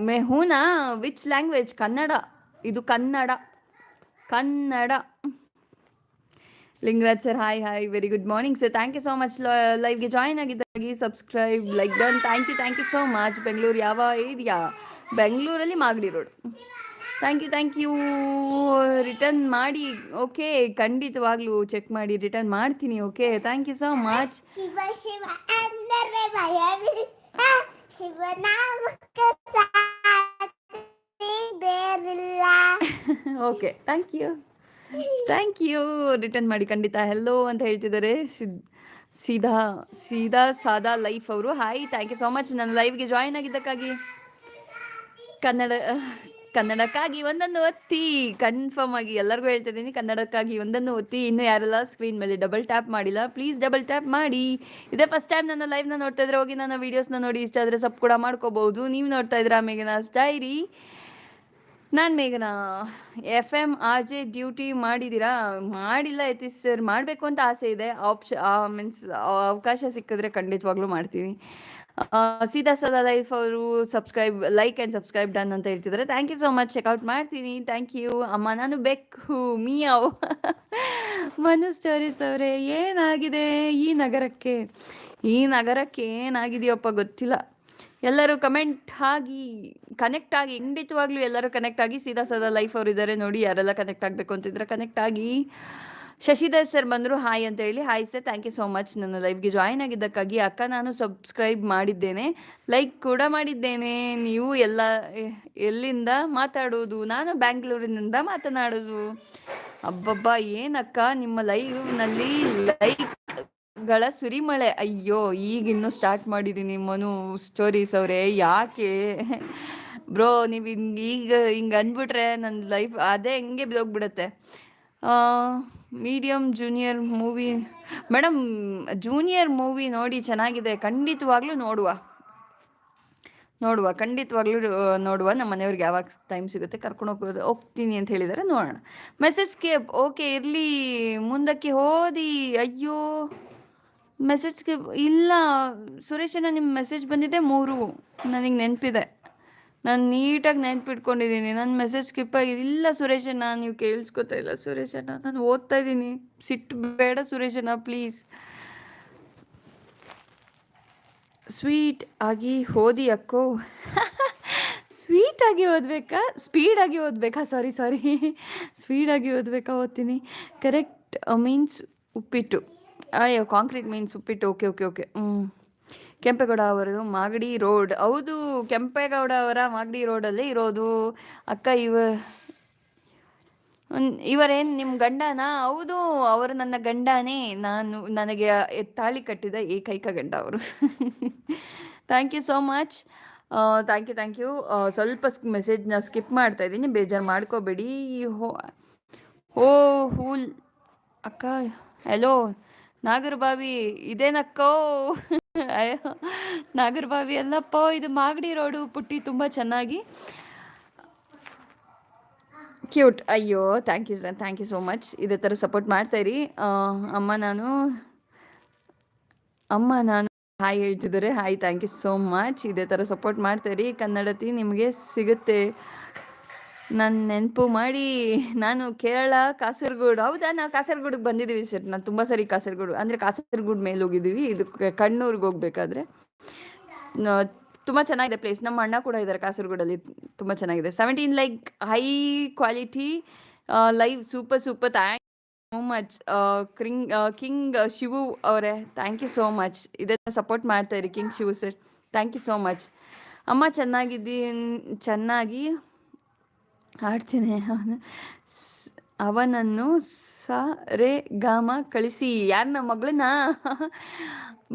ಮೆಹೂನಾ? Which language Kannada. ಇದು Kannada. Kannada. Lingaraj sir hi hi very good morning sir thank you so much ಲೈವ್ಗೆ join ಆಗಿದ್ದಾಗಿ subscribe like done thank you thank you so much Bengaluru ಯಾವ area ಬೆಂಗಳೂರಲ್ಲಿ Magadi road thank you thank you return ಮಾಡಿ okay ಖಂಡಿತವಾಗ್ಲೂ check ಮಾಡಿ return ಮಾಡ್ತೀನಿ okay thank you so much okay thank you thank you return ಮಾಡಿ. ಖಂಡಿತ. Hello ಅಂತ ಹೇಳ್ತಿದ್ದಾರೆ. ಸಿದ್, ಸೀದಾ ಸೀದಾ ಲೈಫ್ ಅವರು. Hi thank you so much ನನ್ನ ಲೈವ್ಗೆ ಜಾಯಿನ್ ಆಗಿದ್ದಕ್ಕಾಗಿ. ಕನ್ನಡ, ಕನ್ನಡಕ್ಕಾಗಿ ಒಂದನ್ನು ಒತ್ತಿ. ಕನ್ಫರ್ಮ್ ಆಗಿ ಎಲ್ಲರಿಗೂ ಹೇಳ್ತಾ ಇದ್ದೀನಿ. ಕನ್ನಡಕ್ಕಾಗಿ ಒಂದನ್ನು ಒತ್ತಿ. ಇನ್ನೂ ಯಾರೆಲ್ಲ ಸ್ಕ್ರೀನ್ ಮೇಲೆ ಡಬಲ್ ಟ್ಯಾಪ್ ಮಾಡಿಲ್ಲ ಪ್ಲೀಸ್ ಡಬಲ್ ಟ್ಯಾಪ್ ಮಾಡಿ. ಇದೇ ಫಸ್ಟ್ ಟೈಮ್ ನನ್ನ ಲೈವ್ನ ನೋಡ್ತಾ ಇದ್ರೆ ಹೋಗಿ ನನ್ನ ವೀಡಿಯೋಸ್ನ ನೋಡಿ. ಇಷ್ಟ ಆದರೆ ಸಬ್ ಕೂಡ ಮಾಡ್ಕೋಬಹುದು ನೀವು ನೋಡ್ತಾ ಆಮೇಲೆ ಮೇಘನಾ ಡೈರಿ ನಾನು ಮೇಘನ F M R J duty ಮಾಡಿದ್ದೀರಾ ಮಾಡಿಲ್ಲ ಯತೀಶ್ ಸರ್ ಮಾಡಬೇಕು ಅಂತ ಆಸೆ ಇದೆ. ಆಪ್ಷ ಮೀನ್ಸ್ ಅವಕಾಶ ಸಿಕ್ಕಿದ್ರೆ ಖಂಡಿತವಾಗ್ಲೂ ಮಾಡ್ತೀನಿ. ಸೀದಾ ಸದಾ ಲೈಫ್ ಅವರು subscribe like and subscribe done ಅಂತ ಹೇಳ್ತಿದ್ದಾರೆ thank you so much check out ಮಾಡ್ತೀನಿ. ಥ್ಯಾಂಕ್ ಯು ಅಮ್ಮ, ನಾನು ಬೆಕ್ಕು, ಮಿಯಾವ್. *laughs* ಮನು ಸ್ಟೋರೀಸ್ ಅವರೇ, ಏನಾಗಿದೆ? ಈ ನಗರಕ್ಕೆ ಈ ನಗರಕ್ಕೆ ಏನಾಗಿದೆಯಪ್ಪ ಗೊತ್ತಿಲ್ಲ. ಎಲ್ಲರೂ ಕಮೆಂಟ್ ಆಗಿ ಕನೆಕ್ಟ್ ಆಗಿ, ಖಂಡಿತವಾಗ್ಲೂ ಎಲ್ಲರೂ ಕನೆಕ್ಟ್ ಆಗಿ, ಸೀದಾ ಸದಾ ಲೈಫ್ ಅವ್ರು ಇದ್ದಾರೆ ನೋಡಿ, ಯಾರೆಲ್ಲ ಕನೆಕ್ಟ್ ಆಗಬೇಕು ಅಂತಿದ್ರೆ ಕನೆಕ್ಟ್ ಆಗಿ. ಶಶಿಧರ್ ಸರ್ ಬಂದರು ಹಾಯ್ ಅಂತ ಹೇಳಿ. Hi sir thank you so much ನನ್ನ ಲೈಫ್ಗೆ ಜಾಯ್ನ್ ಆಗಿದ್ದಕ್ಕಾಗಿ ಅಕ್ಕ ನಾನು ಸಬ್ಸ್ಕ್ರೈಬ್ ಮಾಡಿದ್ದೇನೆ. ಲೈಕ್ ಕೂಡ ಮಾಡಿದ್ದೇನೆ. ನೀವು ಎಲ್ಲ ಎಲ್ಲಿಂದ ಮಾತಾಡೋದು? ನಾನು ಬ್ಯಾಂಗ್ಳೂರಿನಿಂದ ಮಾತನಾಡೋದು. ಅಬ್ಬಬ್ಬಾ ಏನಕ್ಕ ನಿಮ್ಮ ಲೈವ್ನಲ್ಲಿ ಲೈಕ್ಗಳ ಸುರಿಮಳೆ. ಅಯ್ಯೋ ಈಗಿನ್ನೂ ಸ್ಟಾರ್ಟ್ ಮಾಡಿದ್ದೀನಿ ಮನು ಸ್ಟೋರೀಸ್ ಅವರೇ. ಯಾಕೆ? ಬ್ರೋ, ನೀವು ಈಗ ಹಿಂಗೆ ಅಂದ್ಬಿಟ್ರೆ ನನ್ನ ಲೈಫ್ ಅದೇ ಹೆಂಗೆ ಬಿದೋಗ್ಬಿಡತ್ತೆ medium junior movie madam junior movie ನೋಡಿ ಚೆನ್ನಾಗಿದೆ. ಖಂಡಿತವಾಗ್ಲೂ ನೋಡುವ. ನೋಡುವ. ಖಂಡಿತವಾಗ್ಲೂ ನೋಡುವ. ನಮ್ಮ ಮನೆಯವ್ರಿಗೆ ಯಾವಾಗ ಟೈಮ್ ಸಿಗುತ್ತೆ ಕರ್ಕೊಂಡು ಹೋಗ್ತೀನಿ ಅಂತ ಹೇಳಿದ್ದಾರೆ ನೋಡೋಣ. ಮೆಸೇಜ್ ಕೇಪ್ ಓಕೆ ಇರಲಿ, ಮುಂದಕ್ಕೆ ಹೋದಿ. ಅಯ್ಯೋ. ಮೆಸೇಜ್ಗೆ ಇಲ್ಲ ಸುರೇಶನ ನಿಮ್ಮ ಮೆಸೇಜ್ ಬಂದಿದೆ ಮೂರು. ನನಗೆ ನೆನಪಿದೆ. ನಾನು ನೀಟಾಗಿ ನೆನ್ಪಿಟ್ಕೊಂಡಿದ್ದೀನಿ ನನ್ನ ಮೆಸೇಜ್ ಸ್ಕಿಪ್ ಆಗಿದೆ ಇಲ್ಲ ಸುರೇಶಣ್ಣ ನೀವು ಕೇಳಿಸ್ಕೊತಾ ಇಲ್ಲ ಸುರೇಶಣ್ಣ ನಾನು ಓದ್ತಾ ಇದ್ದೀನಿ ಸಿಟ್ಟು ಬೇಡ ಸುರೇಶಣ್ಣ ಪ್ಲೀಸ್ ಸ್ವೀಟ್ ಆಗಿ ಓದಿ ಅಕ್ಕೋ. ಸ್ವೀಟಾಗಿ ಓದಬೇಕಾ? ಸ್ಪೀಡಾಗಿ ಓದಬೇಕಾ? ಸಾರಿ ಸಾರಿ ಸ್ಪೀಡಾಗಿ ಓದಬೇಕಾ ಓದ್ತೀನಿ. ಕರೆಕ್ಟ್ ಮೀನ್ಸ್ ಉಪ್ಪಿಟ್ಟು. ಅಯ್ಯೋ ಕಾಂಕ್ರೀಟ್ ಮೀನ್ಸ್ ಉಪ್ಪಿಟ್ಟು. ಓಕೆ ಓಕೆ ಓಕೆ ಹ್ಞೂ ಕೆಂಪೇಗೌಡ ಅವರದು ಮಾಗಡಿ ರೋಡ್. ಹೌದು, ಕೆಂಪೇಗೌಡ ಅವರ ಮಾಗಡಿ ರೋಡಲ್ಲಿ ಇರೋದು. ಅಕ್ಕ, ಇವ ಇವರೇನು ಇವರೇನ್ ನಿಮ್ಮ ಗಂಡನಾ? ಹೌದು, ಅವರು ನನ್ನ ಗಂಡನೇ. ನಾನು, ನನಗೆ ತಾಳಿ ಕಟ್ಟಿದ ಏಕೈಕ ಗಂಡ ಅವರು. Thank you so much thank you thank you ಸ್ವಲ್ಪ ಮೆಸೇಜ್ನ ಸ್ಕಿಪ್ ಮಾಡ್ತಾ ಇದ್ದೀನಿ. ಬೇಜಾರು ಮಾಡ್ಕೋಬೇಡಿ. ಹೋ ಓ ಹೂಲ್. ಅಕ್ಕ ಹಲೋ ನಾಗರಬಾವಿ ಇದೇನಕ್ಕೋ? ಅಯ್ಯೋ, ನಾಗರಬಾವಿ ಅಲ್ಲಪ್ಪ, ಇದು ಮಾಗಡಿ ರೋಡು ಪುಟ್ಟಿ ತುಂಬ ಚೆನ್ನಾಗಿ. ಕ್ಯೂಟ್ ಅಯ್ಯೋ thank you sir thank you so much ಇದೇ ಥರ ಸಪೋರ್ಟ್ ಮಾಡ್ತಾಯಿರಿ ಅಮ್ಮ ನಾನು ಅಮ್ಮ ನಾನು ಹಾಯ್ ಹೇಳ್ತಿದ್ದಾರೆ. Hi thank you so much ಇದೇ ಥರ ಸಪೋರ್ಟ್ ಮಾಡ್ತಾಯಿರಿ ಕನ್ನಡತಿ ನಿಮಗೆ ಸಿಗುತ್ತೆ. ನಾನು ನೆನಪು ಮಾಡಿ ನಾನು ಕೇರಳ ಕಾಸರಗೋಡು, ಹೌದಾ? ನಾವು ಕಾಸರಗೋಡಿಗೆ ಬಂದಿದ್ದೀವಿ ಸರ್. ನಾನು ತುಂಬ ಸರಿ ಕಾಸರಗೋಡು, ಅಂದರೆ ಕಾಸರಗೋಡು ಮೇಲೆ ಹೋಗಿದ್ದೀವಿ ಇದು ಕಣ್ಣೂರಿಗೆ ಹೋಗ್ಬೇಕಾದ್ರೆ. ತುಂಬ ಚೆನ್ನಾಗಿದೆ ಪ್ಲೇಸ್ ನಮ್ಮ ಅಣ್ಣ ಕೂಡ ಇದ್ದಾರೆ ಕಾಸರಗೋಡಲ್ಲಿ. ತುಂಬ ಚೆನ್ನಾಗಿದೆ. Seventeen like high quality live super super thank so much ಕ್ರಿಂಗ್ king Shivu ಅವರೇ ಥ್ಯಾಂಕ್ ಯು ಸೋ ಮಚ್ ಇದೆಲ್ಲ ಸಪೋರ್ಟ್ ಮಾಡ್ತಾ ಇರಿ king Shivu sir thank you so much ಅಮ್ಮ, ಚೆನ್ನಾಗಿದ್ದೀನಿ, ಚೆನ್ನಾಗಿ ಹಾಡ್ತೀನಿ. ಅವನು ಅವನನ್ನು ಸ, ರೇ ಗಾಮ ಕಳಿಸಿ. ಯಾರನ್ನ ಮಗಳನ್ನ?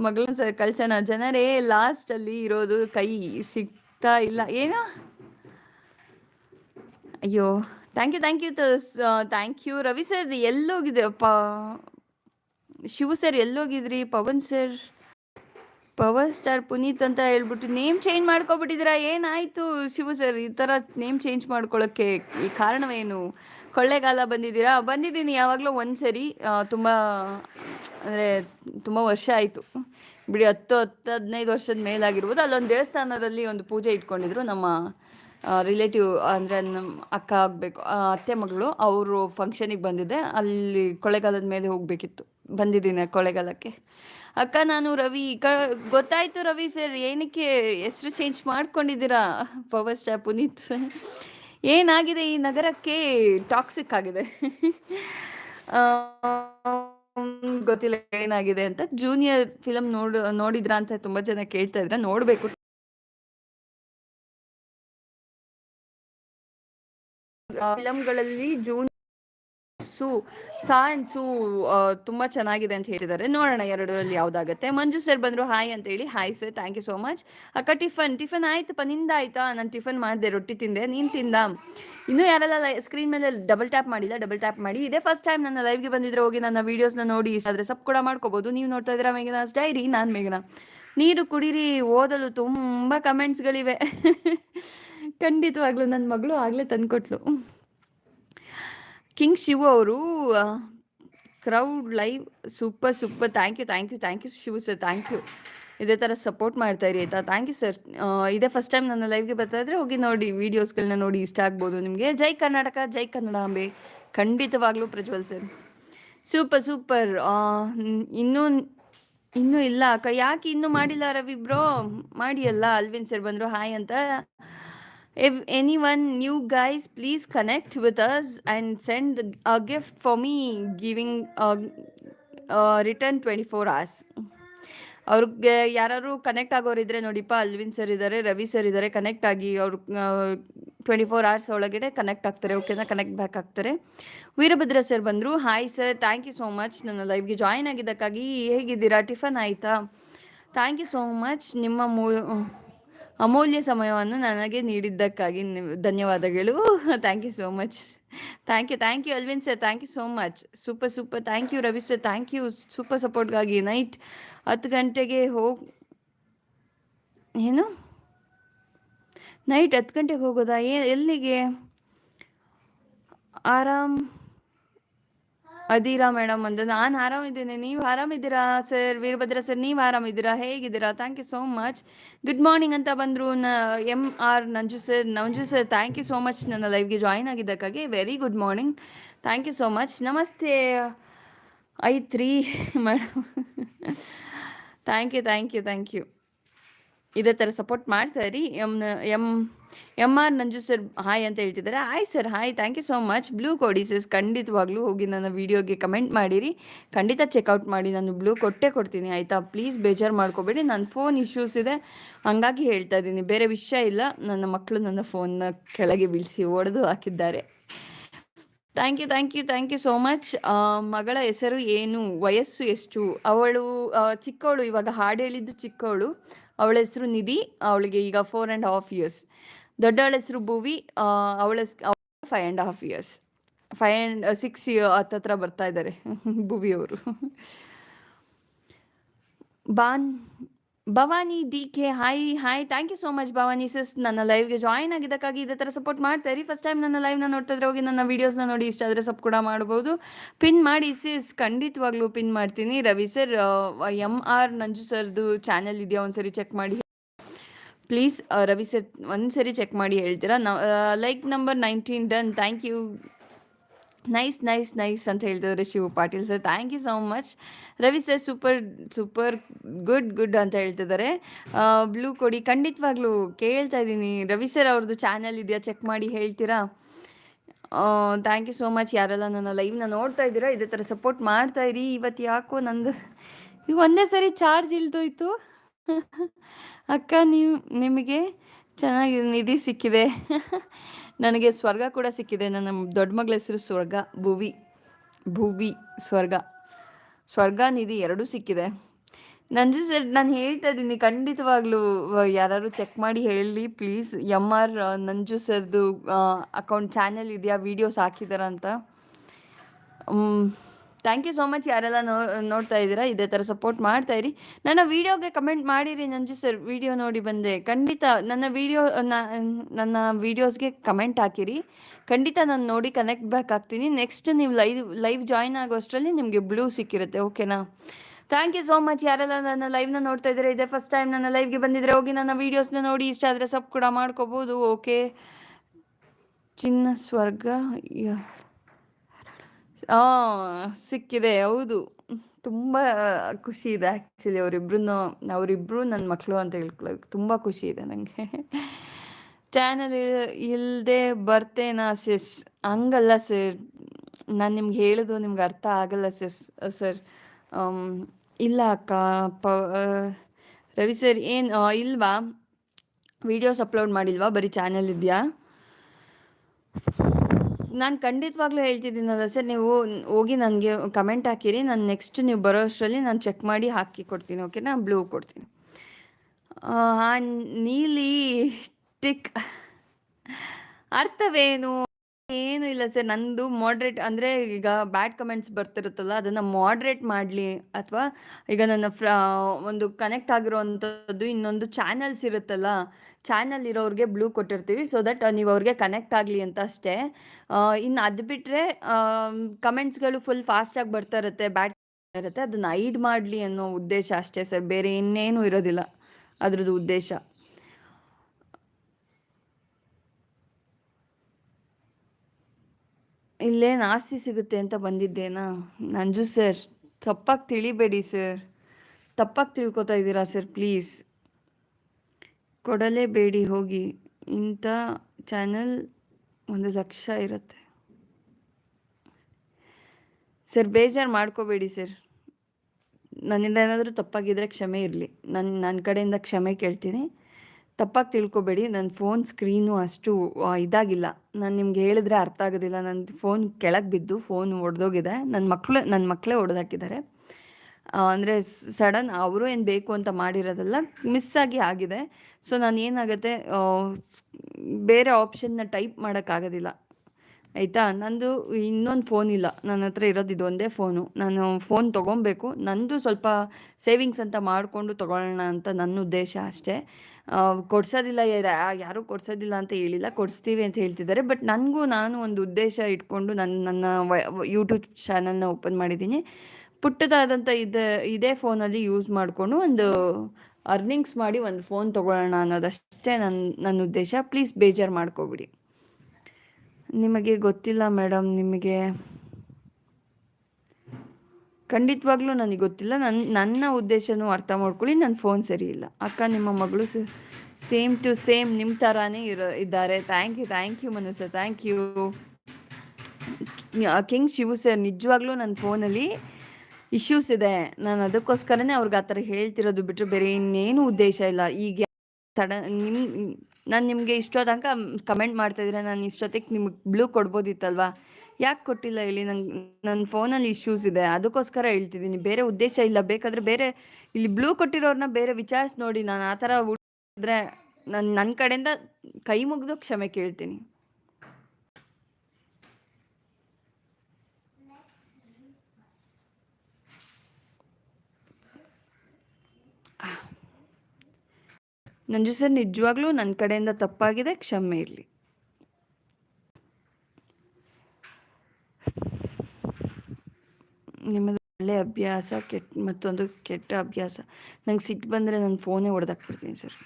ಮಗಳನ್ನ ಸ ಕಳ್ಸೋಣ. ಜನರೇ ಲಾಸ್ಟಲ್ಲಿ ಇರೋದು ಕೈ ಸಿಗ್ತಾ ಇಲ್ಲ. ಏನೋ? ಅಯ್ಯೋ. Thank you thank you thank you Ravi sir ಎಲ್ಲೋಗಿದೆ ಪ Shivu sir ಎಲ್ಲೋಗಿದ್ರಿ Pavan sir power star Puneeth ಅಂತ ಹೇಳ್ಬಿಟ್ಟು ನೇಮ್ ಚೇಂಜ್ ಮಾಡ್ಕೊಬಿಟ್ಟಿದ್ದೀರಾ? ಏನಾಯಿತು ಶಿವು ಸರ್? ಈ ಥರ ನೇಮ್ ಚೇಂಜ್ ಮಾಡ್ಕೊಳ್ಳೋಕ್ಕೆ ಈ ಕಾರಣವೇನು? ಕೊಳ್ಳೆಗಾಲ ಬಂದಿದ್ದೀರಾ? ಬಂದಿದ್ದೀನಿ ಯಾವಾಗಲೂ ಒಂದು ಸರಿ ತುಂಬ, ಅಂದರೆ ತುಂಬ ವರ್ಷ ಆಯಿತು. ಬಿಡಿ ಹತ್ತು ಹತ್ತು, ಹದಿನೈದು ವರ್ಷದ ಮೇಲಾಗಿರ್ಬೋದು. ಅಲ್ಲೊಂದು ದೇವಸ್ಥಾನದಲ್ಲಿ ಒಂದು ಪೂಜೆ ಇಟ್ಕೊಂಡಿದ್ರು ನಮ್ಮ ರಿಲೇಟಿವ್, ಅಂದರೆ ನಮ್ಮ ಅಕ್ಕ ಆಗಬೇಕು ಅತ್ತೆ ಮಗಳು. ಅವರು ಫಂಕ್ಷನಿಗೆ ಬಂದಿದ್ದೆ. ಅಲ್ಲಿ ಕೊಳ್ಳೆಗಾಲದ ಮೇಲೆ ಹೋಗಬೇಕಿತ್ತು. ಬಂದಿದ್ದೀನಿ ಕೊಳ್ಳೆಗಾಲಕ್ಕೆ. ಅಕ್ಕ, ನಾನು ರವಿ. ಕ ಗೊತ್ತಾಯ್ತು ರವಿ ಸರ್, ಏನಕ್ಕೆ ಹೆಸರು ಚೇಂಜ್ ಮಾಡ್ಕೊಂಡಿದ್ದೀರಾ? ಪವರ್ ಸ್ಟಾರ್ ಪುನೀತ್ ಏನಾಗಿದೆ? ಈ ನಗರಕ್ಕೆ ಟಾಕ್ಸಿಕ್ ಆಗಿದೆ. ಗೊತ್ತಿಲ್ಲ, ಏನಾಗಿದೆ ಅಂತ ಜೂನಿಯರ್ ಫಿಲಮ್ ನೋಡ್, ನೋಡಿದ್ರಾ ಅಂತ ತುಂಬಾ ಜನ ಕೇಳ್ತಾ ಇದ್ರ ನೋಡ್ಬೇಕು. ಫಿಲಮ್ಗಳಲ್ಲಿ ಜೂನ್ ಸು ಸಾಯನ್ಸು ತುಂಬಾ ಚೆನ್ನಾಗಿದೆ ಅಂತ ಹೇಳಿದ್ದಾರೆ. ನೋಡೋಣ ಎರಡರಲ್ಲಿ ಯಾವ್ದಾಗತ್ತೆ. ಮಂಜು ಸರ್ ಬಂದ್ರು ಹಾಯ್ ಅಂತ ಹೇಳಿ hi sir thank you so much ಅಕ್ಕ, ಟಿಫನ್ ಟಿಫನ್ ಆಯ್ತಪ್ಪ ನಿಂದ ಆಯ್ತಾ ನಾನು ಟಿಫನ್ ಮಾಡಿದೆ, ರೊಟ್ಟಿ ತಿಂದೆ, ನೀನು ತಿಂದ? ಇನ್ನೂ ಯಾರೆಲ್ಲ ಸ್ಕ್ರೀನ್ ಮೇಲೆ ಡಬಲ್ ಟ್ಯಾಪ್ ಮಾಡಿಲ್ಲ ಡಬಲ್ ಟ್ಯಾಪ್ ಮಾಡಿ. ಇದೇ ಫಸ್ಟ್ ಟೈಮ್ ನನ್ನ ಲೈವ್ಗೆ ಬಂದಿದ್ರೆ ಹೋಗಿ ನನ್ನ ವೀಡಿಯೋಸ್ನ ನೋಡಿ ಆದರೆ ಸಬ್ ಕೂಡ ಮಾಡ್ಕೋಬಹುದು ನೀವು ನೋಡ್ತಾ ಇದ್ದೀರಾ ಮೇಘನಾಸ್ ಡೈರಿ ನಾನು ಮೇಘನಾ? ನೀರು ಕುಡೀರಿ, ಓದಲು ತುಂಬ ಕಮೆಂಟ್ಸ್ಗಳಿವೆ *laughs* ಖಂಡಿತವಾಗ್ಲೂ ನನ್ನ ಮಗಳು ಆಗಲೇ ತಂದ್ಕೊಟ್ಲು. ಕಿಂಗ್ ಶಿವು ಅವರು crowd live super super thank you thank you thank you Shivu sir thank you ಇದೇ ಥರ ಸಪೋರ್ಟ್ ಮಾಡ್ತಾ ಇರಿ ಆಯಿತಾ? ಥ್ಯಾಂಕ್ ಯು ಸರ್ ಇದೇ ಫಸ್ಟ್ ಟೈಮ್ ನನ್ನ ಲೈವ್ಗೆ ಬರ್ತಾ ಇದ್ರೆ ಹೋಗಿ ನೋಡಿ ವೀಡಿಯೋಸ್ಗಳನ್ನ ನೋಡಿ ಇಷ್ಟ ಆಗ್ಬೋದು ನಿಮಗೆ. ಜೈ ಕರ್ನಾಟಕ, ಜೈ ಕನ್ನಡಾಂಬೆ ಖಂಡಿತವಾಗ್ಲೂ ಪ್ರಜ್ವಲ್ ಸರ್ ಸೂಪರ್ ಸೂಪರ್ ಇನ್ನೂ ಇನ್ನೂ ಇಲ್ಲ ಅಕ್ಕ. ಯಾಕೆ ಇನ್ನೂ ಮಾಡಿಲ್ಲ ರವಿ ಬ್ರೋ ಮಾಡಿ ಅಲ್ಲ ಅಲ್ವಿನ್ ಸರ್ ಬಂದರು. ಹಾಯ್ ಅಂತ. If any one new guys please connect with us and send a gift for me giving return twenty four hours ಅವ್ರಿಗೆ ಯಾರು ಕನೆಕ್ಟ್ ಆಗೋರಿದ್ರೆ ನೋಡಿಪ್ಪ, ಅಲ್ವಿನ್ ಸರ್ ಇದ್ದಾರೆ ರವಿ ಸರ್ ಇದ್ದಾರೆ ಕನೆಕ್ಟ್ ಆಗಿ ಅವ್ರು ಟ್ವೆಂಟಿ ಫೋರ್ ಅವರ್ಸ್ ಒಳಗಡೆ ಕನೆಕ್ಟ್ ಆಗ್ತಾರೆ ಓಕೆನಾ ಕನೆಕ್ಟ್ ಬ್ಯಾಕ್ ಆಗ್ತಾರೆ. ವೀರಭದ್ರ ಸರ್ ಬಂದರು hi sir thank you so much ನನ್ನ ಲೈವ್ಗೆ ಜಾಯಿನ್ ಆಗಿದ್ದಕ್ಕಾಗಿ ಹೇಗಿದ್ದೀರಾ? ಟಿಫನ್ ಆಯಿತಾ? ಥ್ಯಾಂಕ್ ಯು ಸೋ ಮಚ್ ನಿಮ್ಮ ಮೂ ಅಮೂಲ್ಯ ಸಮಯವನ್ನು ನನಗೆ ನೀಡಿದ್ದಕ್ಕಾಗಿ ಧನ್ಯವಾದಗಳು. Thank you so much thank you thank you Alvin sir thank you so much super super thank you Ravi sir thank you super ಸಪೋರ್ಟ್ಗಾಗಿ night ಹತ್ತು ಗಂಟೆಗೆ ಹೋಗಿ, ಏನು? ನೈಟ್ ಹತ್ತು ಗಂಟೆಗೆ ಹೋಗೋದಾ? ಎಲ್ಲಿಗೆ? ಆರಾಮ್ ಅದೀರಾ ಮೇಡಮ್ ಒಂದು ನಾನು ಆರಾಮಿದ್ದೇನೆ. ನೀವು ಆರಾಮಿದ್ದೀರಾ ಸರ್? ವೀರಭದ್ರ ಸರ್, ನೀವು ಆರಾಮಿದ್ದೀರಾ? ಹೇಗಿದ್ದೀರಾ? Thank you so much good morning ಅಂತ ಬಂದರು M R Nanju sir Nanju sir thank you so much ನನ್ನ ಲೈವ್ಗೆ join ಆಗಿದ್ದಕ್ಕಾಗಿ. Very good morning thank you so much ನಮಸ್ತೆ I three *laughs* madam. Thank you thank you thank you ಇದೇ ಥರ support ಮಾಡ್ತಾ ರೀ M M M R Nanju sir hi ಅಂತ ಹೇಳ್ತಿದ್ದಾರೆ hi sir hi thank you so much blue ಕೊಡಿ sir ಖಂಡಿತವಾಗ್ಲೂ ಹೋಗಿ ನನ್ನ ವೀಡಿಯೋಗೆ ಕಮೆಂಟ್ ಮಾಡಿರಿ. ಖಂಡಿತ ಚೆಕ್ಔಟ್ ಮಾಡಿ ನಾನು ಬ್ಲೂ ಕೊಟ್ಟೇ ಕೊಡ್ತೀನಿ, ಆಯಿತಾ? ಪ್ಲೀಸ್ ಬೇಜಾರು ಮಾಡ್ಕೋಬೇಡಿ ನನ್ನ ಫೋನ್ ಇಶ್ಯೂಸ್ ಇದೆ. ಹಾಗಾಗಿ ಹೇಳ್ತಾ ಇದ್ದೀನಿ. ಬೇರೆ ವಿಷಯ ಇಲ್ಲ. ನನ್ನ ಮಕ್ಕಳು ನನ್ನ ಫೋನ್ನ ಕೆಳಗೆ ಬೀಳಿಸಿ ಒಡೆದು ಹಾಕಿದ್ದಾರೆ. Thank you thank you thank you so much ಮಗಳ ಹೆಸರು ಏನು, ವಯಸ್ಸು ಎಷ್ಟು? ಅವಳು ಚಿಕ್ಕವಳು, ಇವಾಗ ಹಾಡು ಹೇಳಿದ್ದು ಚಿಕ್ಕವಳು. ಅವಳ ಹೆಸರು ನಿಧಿ, ಅವಳಿಗೆ ಈಗ ಫೋರ್ ಆ್ಯಂಡ್ ಹಾಫ್ ಇಯರ್ಸ್ ದೊಡ್ಡವಳ ಹೆಸರು ಭುವಿ ಅವಳ five and half years five and six ಹತ್ತತ್ರ ಬರ್ತಾ ಇದ್ದಾರೆ *laughs* ಭುವಿ ಅವರು ಬಾನ್ Bhavani, D K, hi hi thank you so much Bhavani sis ನನ್ನ ಲೈವ್ಗೆ ಜಾಯಿನ್ ಆಗಿದ್ದಕ್ಕಾಗಿ ಇದೇ ಥರ ಸಪೋರ್ಟ್ ಮಾಡ್ತಾ ಇರಿ. ಫಸ್ಟ್ ಟೈಮ್ ನನ್ನ ಲೈವ್ನ ನೋಡ್ತಾ ಇದ್ರೆ ಹೋಗಿ ನನ್ನ ವೀಡಿಯೋಸ್ನ ನೋಡಿ, ಇಷ್ಟ ಆದರೆ ಸಪ್ ಕೂಡ ಮಾಡ್ಬೋದು. ಪಿನ್ ಮಾಡಿ ಸಿಸ್ ಖಂಡಿತವಾಗ್ಲೂ ಪಿನ್ ಮಾಡ್ತೀನಿ. Ravi sir M R Nanju ಸರ್ದು ಚಾನೆಲ್ ಇದೆಯಾ? ಒಂದ್ಸರಿ ಚೆಕ್ ಮಾಡಿ. ಪ್ಲೀಸ್ ರವಿ ಸರ್ ಒಂದ್ಸರಿ ಚೆಕ್ ಮಾಡಿ ಹೇಳ್ತೀರಾ? Like number nineteen done thank you nice nice nice ಅಂತ ಹೇಳ್ತಿದ್ದಾರೆ Shiva Patil sir thank you so much Ravi sir super super good good ಅಂತ ಹೇಳ್ತಿದ್ದಾರೆ. ಬ್ಲೂ ಕೊಡಿ. ಖಂಡಿತವಾಗ್ಲೂ ಕೇಳ್ತಾ ಇದ್ದೀನಿ. ರವಿ ಸರ್ ಅವ್ರದ್ದು ಚಾನಲ್ ಇದೆಯಾ? ಚೆಕ್ ಮಾಡಿ ಹೇಳ್ತೀರಾ? ಥ್ಯಾಂಕ್ ಯು ಸೋ ಮಚ್ ಯಾರೆಲ್ಲ ನನ್ನ ಲೈವ್ನ ನೋಡ್ತಾ ಇದ್ದೀರಾ, ಇದೇ ಥರ ಸಪೋರ್ಟ್ ಮಾಡ್ತಾ ಇರಿ. ಇವತ್ತು ಯಾಕೋ ನಂದು ಈಗ ಒಂದೇ ಸರಿ ಚಾರ್ಜ್ ಇಳ್ದೋಯ್ತು *laughs* ಅಕ್ಕ, ನೀವು, ನಿಮಗೆ ಚೆನ್ನಾಗಿ ನಿಧಿ ಸಿಕ್ಕಿದೆ. *laughs* ನನಗೆ ಸ್ವರ್ಗ ಕೂಡ ಸಿಕ್ಕಿದೆ. ನನ್ನ ದೊಡ್ಡ ಮಗಳ ಹೆಸರು ಸ್ವರ್ಗ, ಭುವಿ ಭುವಿ ಸ್ವರ್ಗ. ಸ್ವರ್ಗ ನಿಧಿ ಎರಡೂ ಸಿಕ್ಕಿದೆ. ನಂಜು ಸರ್ ನಾನು ಹೇಳ್ತಾ ಇದ್ದೀನಿ, ಖಂಡಿತವಾಗ್ಲೂ ಯಾರು ಚೆಕ್ ಮಾಡಿ ಹೇಳಿ ಪ್ಲೀಸ್ ಎಂ ಆರ್ ನಂಜು ಸರ್ದು ಅಕೌಂಟ್ ಚಾನೆಲ್ ಇದೆಯಾ? ವಿಡಿಯೋಸ್ ಹಾಕಿದಾರ ಅಂತ ಥ್ಯಾಂಕ್ ಯು ಸೋ ಮಚ್ ಯಾರೆಲ್ಲ ನೋ, ನೋಡ್ತಾ ಇದ್ದೀರಾ, ಇದೇ ಥರ ಸಪೋರ್ಟ್ ಮಾಡ್ತಾ ಇರಿ. ನನ್ನ ವೀಡಿಯೋಗೆ ಕಮೆಂಟ್ ಮಾಡಿರಿ ನಂಜು ಸರ್ ವಿಡಿಯೋ ನೋಡಿ ಬಂದೆ. ಖಂಡಿತ ನನ್ನ ವೀಡಿಯೋ ನನ್ನ ವೀಡಿಯೋಸ್ಗೆ ಕಮೆಂಟ್ ಹಾಕಿರಿ. ಖಂಡಿತ ನಾನು ನೋಡಿ ಕನೆಕ್ಟ್ ಬ್ಯಾಕ್ ಆಗ್ತೀನಿ. ನೆಕ್ಸ್ಟ್ ನೀವು ಲೈವ್ ಲೈವ್ ಜಾಯ್ನ್ ಆಗೋ ಅಷ್ಟರಲ್ಲಿ ನಿಮಗೆ ಬ್ಲೂ ಸಿಕ್ಕಿರುತ್ತೆ ಓಕೆನಾ ಥ್ಯಾಂಕ್ ಯು ಸೋ ಮಚ್ ಯಾರೆಲ್ಲ ನನ್ನ ಲೈವ್ನ ನೋಡ್ತಾ ಇದ್ದಾರೆ, ಇದೇ ಫಸ್ಟ್ ಟೈಮ್ ನನ್ನ ಲೈವ್ಗೆ ಬಂದಿದ್ರೆ ಹೋಗಿ ನನ್ನ ವೀಡಿಯೋಸ್ನ ನೋಡಿ, ಇಷ್ಟ ಆದರೆ ಸಬ್ ಕೂಡ ಮಾಡ್ಕೋಬೋದು ಓಕೆ ಚಿನ್ನ ಸ್ವರ್ಗ ಆ, ಸಿಕ್ಕಿದೆ ಹೌದು. ತುಂಬಾ ಖುಷಿ ಇದೆ ಆಕ್ಚುಲಿ ಅವರಿಬ್ರು ಅವರಿಬ್ರು ನನ್ನ ಮಕ್ಕಳು ಅಂತ ಹೇಳ್ಕೊಳ್ಳೋಕೆ ತುಂಬಾ ಖುಷಿ ಇದೆ ನನಗೆ ಚಾನಲ್ ಇಲ್ಲದೆ ಬರ್ತೇನಾ ಸಿಸ್ ಹಂಗಲ್ಲ ಸರ್ ನಾನು ನಿಮ್ಗೆ ಹೇಳೋದು ನಿಮ್ಗೆ ಅರ್ಥ ಆಗಲ್ಲ ಸಿಸ್ ಸರ್ ಇಲ್ಲ ಅಕ್ಕ ಪ ರವಿ ಸರ್ ಏನು ಇಲ್ವಾ? ವಿಡಿಯೋಸ್ ಅಪ್ಲೋಡ್ ಮಾಡಿಲ್ವಾ? ಬರೀ ಚಾನಲ್ ಇದೆಯಾ? ನಾನು ಖಂಡಿತವಾಗ್ಲೂ ಹೇಳ್ತಿದ್ದೀನಲ್ಲ ಸರ್ ನೀವು ಹೋಗಿ ನನಗೆ ಕಮೆಂಟ್ ಹಾಕಿರಿ, ನಾನು ನೆಕ್ಸ್ಟ್ ನೀವು ಬರೋ ಅಷ್ಟರಲ್ಲಿ ನಾನು ಚೆಕ್ ಮಾಡಿ ಹಾಕಿ ಕೊಡ್ತೀನಿ ಓಕೆನಾ ಬ್ಲೂ ಕೊಡ್ತೀನಿ. ನೀಲಿ ಟಿಕ್ ಅರ್ಥವೇನು? ಏನು ಇಲ್ಲ ಸರ್, ನಂದು ಮಾಡ್ರೇಟ್ ಅಂದರೆ ಈಗ ಬ್ಯಾಡ್ ಕಮೆಂಟ್ಸ್ ಬರ್ತಿರುತ್ತಲ್ಲ, ಅದನ್ನು ಮಾಡ್ರೇಟ್ ಮಾಡಲಿ, ಅಥವಾ ಈಗ ನನ್ನ ಫ್ರ ಒಂದು ಕನೆಕ್ಟ್ ಆಗಿರೋವಂಥದ್ದು ಇನ್ನೊಂದು ಚಾನಲ್ಸ್ ಇರುತ್ತಲ್ಲ ಚಾನಲ್ ಇರೋರಿಗೆ ಬ್ಲೂ ಕೊಟ್ಟಿರ್ತೀವಿ ಸೊ ದಟ್ ನೀವು ಅವ್ರಿಗೆ ಕನೆಕ್ಟ್ ಆಗಲಿ ಅಂತ ಅಷ್ಟೇ. ಇನ್ನು ಅದು ಬಿಟ್ಟರೆ ಕಮೆಂಟ್ಸ್ಗಳು ಫುಲ್ ಫಾಸ್ಟಾಗಿ ಬರ್ತಾ ಇರುತ್ತೆ ಬ್ಯಾಟ್ ಇರುತ್ತೆ, ಅದನ್ನು ಐಡ್ ಮಾಡಲಿ ಅನ್ನೋ ಉದ್ದೇಶ ಅಷ್ಟೇ ಸರ್ ಬೇರೆ ಇನ್ನೇನು ಇರೋದಿಲ್ಲ ಅದ್ರದ್ದು ಉದ್ದೇಶ. ಇಲ್ಲೇನು ಆಸ್ತಿ ಸಿಗುತ್ತೆ ಅಂತ ಬಂದಿದ್ದೇನಾ? ನಂಜು ಸರ್ ತಪ್ಪಾಗಿ ತಿಳಿಬೇಡಿ ಸರ್ ತಪ್ಪಾಗಿ ತಿಳ್ಕೊತಾ ಇದ್ದೀರಾ ಸರ್ ಪ್ಲೀಸ್ ಕೊಡಲೇಬೇಡಿ, ಹೋಗಿ. ಇಂಥ ಚಾನಲ್ ಒಂದು ಲಕ್ಷ ಇರುತ್ತೆ. ಸರ್, ಬೇಜಾರು ಮಾಡ್ಕೋಬೇಡಿ ಸರ್. ನನ್ನಿಂದ ಏನಾದರೂ ತಪ್ಪಾಗಿದ್ದರೆ ಕ್ಷಮೆ ಇರಲಿ. ನನ್ನ ನನ್ನ ಕಡೆಯಿಂದ ಕ್ಷಮೆ ಕೇಳ್ತೀನಿ. ತಪ್ಪಾಗಿ ತಿಳ್ಕೊಬೇಡಿ. ನನ್ನ ಫೋನ್ ಸ್ಕ್ರೀನು ಅಷ್ಟು ಇದಾಗಿಲ್ಲ. ನಾನು ನಿಮ್ಗೆ ಹೇಳಿದ್ರೆ ಅರ್ಥ ಆಗೋದಿಲ್ಲ. ನನ್ನ ಫೋನ್ ಕೆಳಗೆ ಬಿದ್ದು ಫೋನ್ ಒಡೆದೋಗಿದೆ. ನನ್ನ ಮಕ್ಕಳು ನನ್ನ ಮಕ್ಕಳೇ ಹೊಡೆದಾಕಿದ್ದಾರೆ ಅಂದರೆ ಸಡನ್ ಅವರು ಏನು ಬೇಕು ಅಂತ ಮಾಡಿರೋದಲ್ಲ ಮಿಸ್ ಆಗಿ ಆಗಿದೆ. ಸೊ ನಾನು ಏನಾಗುತ್ತೆ ಬೇರೆ ಆಪ್ಷನ್ನ ಟೈಪ್ ಮಾಡೋಕ್ಕಾಗೋದಿಲ್ಲ. ಆಯಿತಾ? ನಂದು ಇನ್ನೊಂದು ಫೋನ್ ಇಲ್ಲ. ನನ್ನ ಹತ್ರ ಇರೋದು ಇದೊಂದೇ ಫೋನು ನಾನು ಫೋನ್ ತೊಗೊಬೇಕು. ನಂದು ಸ್ವಲ್ಪ ಸೇವಿಂಗ್ಸ್ ಅಂತ ಮಾಡಿಕೊಂಡು ತೊಗೊಳ್ಳೋಣ ಅಂತ ನನ್ನ ಉದ್ದೇಶ ಅಷ್ಟೇ. ಕೊಡ್ಸೋದಿಲ್ಲ, ಯಾರೂ ಕೊಡ್ಸೋದಿಲ್ಲ ಅಂತ ಹೇಳಿಲ್ಲ. ಕೊಡಿಸ್ತೀವಿ ಅಂತ ಹೇಳ್ತಿದ್ದಾರೆ. ಬಟ್ ನನಗೂ ನಾನು ಒಂದು ಉದ್ದೇಶ ಇಟ್ಕೊಂಡು ನನ್ನ ನನ್ನ ಯೂಟ್ಯೂಬ್ ಚಾನಲ್ನ ಓಪನ್ ಮಾಡಿದ್ದೀನಿ. ಪುಟ್ಟದಾದಂಥ ಇದೆ, ಇದೇ ಫೋನಲ್ಲಿ ಯೂಸ್ ಮಾಡಿಕೊಂಡು ಒಂದು ಅರ್ನಿಂಗ್ಸ್ ಮಾಡಿ ಒಂದು ಫೋನ್ ತೊಗೊಳ್ಳೋಣ ಅನ್ನೋದಷ್ಟೇ ನನ್ನ ನನ್ನ ಉದ್ದೇಶ. ಪ್ಲೀಸ್ ಬೇಜಾರು ಮಾಡ್ಕೋಬಿಡಿ. ನಿಮಗೆ ಗೊತ್ತಿಲ್ಲ ಮೇಡಮ್ ನಿಮಗೆ ಖಂಡಿತವಾಗ್ಲೂ ನನಗೆ ಗೊತ್ತಿಲ್ಲ. ನನ್ನ ನನ್ನ ಉದ್ದೇಶನೂ ಅರ್ಥ ಮಾಡ್ಕೊಳ್ಳಿ ನನ್ನ ಫೋನ್ ಸರಿ ಇಲ್ಲ. ಅಕ್ಕ, ನಿಮ್ಮ ಮಗಳು ಸೇಮ್ ಟು ಸೇಮ್ ನಿಮ್ಮ ಥರನೇ ಇರೋ, ಇದ್ದಾರೆ. Thank you thank you Manu thank you king Shivu sir ನಿಜವಾಗ್ಲೂ ನನ್ನ ಫೋನಲ್ಲಿ ಇಶ್ಯೂಸ್ ಇದೆ. ನಾನು ಅದಕ್ಕೋಸ್ಕರನೇ ಅವ್ರಿಗೆ ಆ ಥರ ಹೇಳ್ತಿರೋದು ಬಿಟ್ಟರೆ ಬೇರೆ ಇನ್ನೇನು ಉದ್ದೇಶ ಇಲ್ಲ. ಈಗ ಸಡನ್ ನಿಮ್, ನಾನು ನಿಮಗೆ ಇಷ್ಟೋ ತನಕ ಕಮೆಂಟ್ ಮಾಡ್ತಾ ನಾನು ಇಷ್ಟೊತ್ತಿಗೆ ನಿಮಗೆ ಬ್ಲೂ ಕೊಡ್ಬೋದಿತ್ತಲ್ವಾ? ಯಾಕೆ ಕೊಟ್ಟಿಲ್ಲ ಹೇಳಿ? ನಂಗೆ ನನ್ನ ಫೋನಲ್ಲಿ ಇಶ್ಯೂಸ್ ಇದೆ. ಅದಕ್ಕೋಸ್ಕರ ಹೇಳ್ತಿದ್ದೀನಿ ಬೇರೆ ಉದ್ದೇಶ ಇಲ್ಲ. ಬೇಕಾದರೆ ಬೇರೆ ಇಲ್ಲಿ ಬ್ಲೂ ಕೊಟ್ಟಿರೋರನ್ನ ಬೇರೆ ವಿಚಾರಿಸಿ ನೋಡಿ. ನಾನು ಆ ಥರ ಹುಟ್ಟಿದ್ರೆ ನಾನು ನನ್ನ ಕಡೆಯಿಂದ ಕೈ ಮುಗಿದು ಕ್ಷಮೆ ಕೇಳ್ತೀನಿ. ನಂಜು ಸರ್ ನಿಜವಾಗ್ಲೂ ನನ್ನ ಕಡೆಯಿಂದ ತಪ್ಪಾಗಿದೆ, ಕ್ಷಮೆ ಇರಲಿ. ನಿಮ್ಮದು ಒಳ್ಳೆ ಅಭ್ಯಾಸ ಕೆಟ್ಟ ಮತ್ತೊಂದು ಕೆಟ್ಟ ಅಭ್ಯಾಸ. ನಂಗೆ ಸಿಟ್ಟು ಬಂದರೆ ನಾನು ಫೋನೇ ಹೊಡೆದಾಕ್ಬಿಡ್ತೀನಿ sir.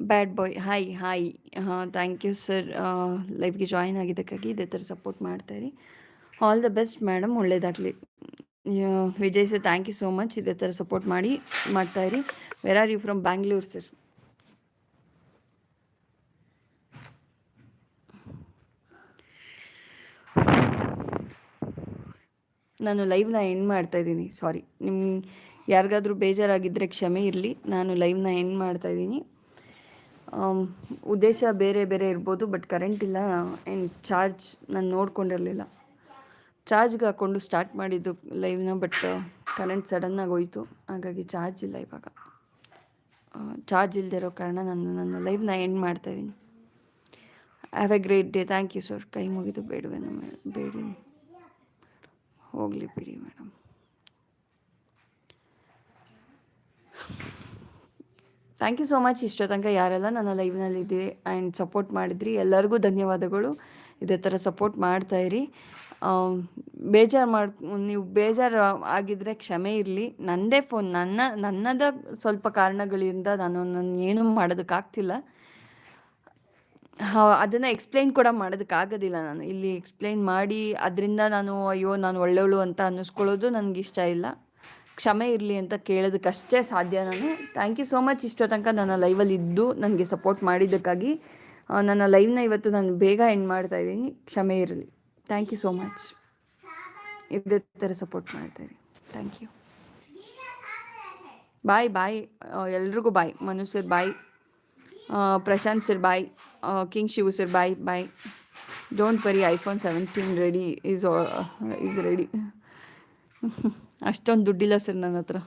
Bad boy, hi hi. ಹಾಂ, ಥ್ಯಾಂಕ್ ಯು ಸರ್. ಲೈಫ್ಗೆ ಜಾಯಿನ್ ಆಗಿದ್ದಕ್ಕಾಗಿ ಇದೇ ಥರ ಸಪೋರ್ಟ್ ಮಾಡ್ತಾಯಿರಿ ಆಲ್ ದ ಬೆಸ್ಟ್, ಮೇಡಮ್. ಒಳ್ಳೇದಾಗಲಿ. Vijay sir thank you so much ಇದೇ ಥರ ಸಪೋರ್ಟ್ ಮಾಡಿ ಮಾಡ್ತಾ ಇರಿ. Where are you from Bangalore sir ನಾನು ಲೈವ್ನ ಎಂಡ್ ಮಾಡ್ತಾ ಇದ್ದೀನಿ. ಸಾರಿ ನಿಮ್ಮ ಯಾರಿಗಾದರೂ ಬೇಜಾರಾಗಿದ್ದರೆ ಕ್ಷಮೆ ಇರಲಿ. ನಾನು ಲೈವ್ನ ಎಂಡ್ ಮಾಡ್ತಾ ಇದ್ದೀನಿ. ಉದ್ದೇಶ ಬೇರೆ ಬೇರೆ ಇರ್ಬೋದು ಬಟ್ ಕರೆಂಟ್ ಇಲ್ಲ. ಏನು ಚಾರ್ಜ್ ನಾನು ನೋಡ್ಕೊಂಡಿರಲಿಲ್ಲ. ಚಾರ್ಜ್ಗೆ ಹಾಕ್ಕೊಂಡು ಸ್ಟಾರ್ಟ್ ಮಾಡಿದ್ದು ಲೈವ್ನ ಬಟ್ ಕರೆಂಟ್ ಸಡನ್ನಾಗಿ ಹೋಯ್ತು. ಹಾಗಾಗಿ ಚಾರ್ಜ್ ಇಲ್ಲ ಇವಾಗ. ಚಾರ್ಜ್ ಇಲ್ಲದೆ ಇರೋ ಕಾರಣ ನಾನು ನನ್ನ ಲೈವ್ನ ಎಂಡ್ ಮಾಡ್ತಾ ಇದ್ದೀನಿ. Have a great day thank you sir ಕೈ ಮುಗಿದು ಬೇಡವೇನು ಬೇಡಿ. ಹೋಗಲಿ ಬಿಡಿ madam thank you so much ಇಷ್ಟೋ ತನಕ ಯಾರೆಲ್ಲ ನನ್ನ ಲೈವ್ನಲ್ಲಿದ್ದೀರಿ ಆ್ಯಂಡ್ ಸಪೋರ್ಟ್ ಮಾಡಿದ್ರಿ, ಎಲ್ಲರಿಗೂ ಧನ್ಯವಾದಗಳು. ಇದೇ ಥರ ಸಪೋರ್ಟ್ ಮಾಡ್ತಾಯಿರಿ ಬೇಜಾರು ಮಾಡಿ, ನೀವು ಬೇಜಾರು ಆಗಿದ್ದರೆ ಕ್ಷಮೆ ಇರಲಿ. ನನ್ನದೇ ಫೋನ್, ನನ್ನ, ನನ್ನದ ಸ್ವಲ್ಪ ಕಾರಣಗಳಿಂದ ನಾನು ನಾನು ಏನೂ ಮಾಡೋದಕ್ಕಾಗ್ತಿಲ್ಲ. ಅದನ್ನು ಎಕ್ಸ್ಪ್ಲೈನ್ ಕೂಡ ಮಾಡೋದಕ್ಕಾಗೋದಿಲ್ಲ ನಾನು. ಇಲ್ಲಿ ಎಕ್ಸ್ಪ್ಲೈನ್ ಮಾಡಿ, ಅದರಿಂದ ನಾನು, ಅಯ್ಯೋ, ನಾನು ಒಳ್ಳೆಯವಳು ಅಂತ ಅನ್ನಿಸ್ಕೊಳ್ಳೋದು ನನಗೆ ಇಷ್ಟ ಇಲ್ಲ. ಕ್ಷಮೆ ಇರಲಿ ಅಂತ ಕೇಳೋದಕ್ಕಷ್ಟೇ ಸಾಧ್ಯ ನಾನು. ಥ್ಯಾಂಕ್ ಯು ಸೋ ಮಚ್ ಇಷ್ಟೋ ತನಕ ನನ್ನ ಲೈವಲ್ಲಿ ಇದ್ದು ನನಗೆ ಸಪೋರ್ಟ್ ಮಾಡಿದ್ದಕ್ಕಾಗಿ ನನ್ನ ಲೈವ್ನ ಇವತ್ತು ನಾನು ಬೇಗ ಎಂಡ್ ಮಾಡ್ತಾ ಇದ್ದೀನಿ. ಕ್ಷಮೆ ಇರಲಿ. ಥ್ಯಾಂಕ್ ಯು ಸೋ ಮಚ್ ಇದೇ ಥರ ಸಪೋರ್ಟ್ ಮಾಡ್ತೀರಿ ಥ್ಯಾಂಕ್ ಯು ಬಾಯ್ ಬಾಯ್ ಎಲ್ರಿಗೂ bye Manu sir bye Prashant sir bye king Shivu sir bye bye don't worry iPhone seventeen ready is is ready ಅಷ್ಟೊಂದು ದುಡ್ಡಿಲ್ಲ ಸರ್ ನನ್ನ ಹತ್ರ.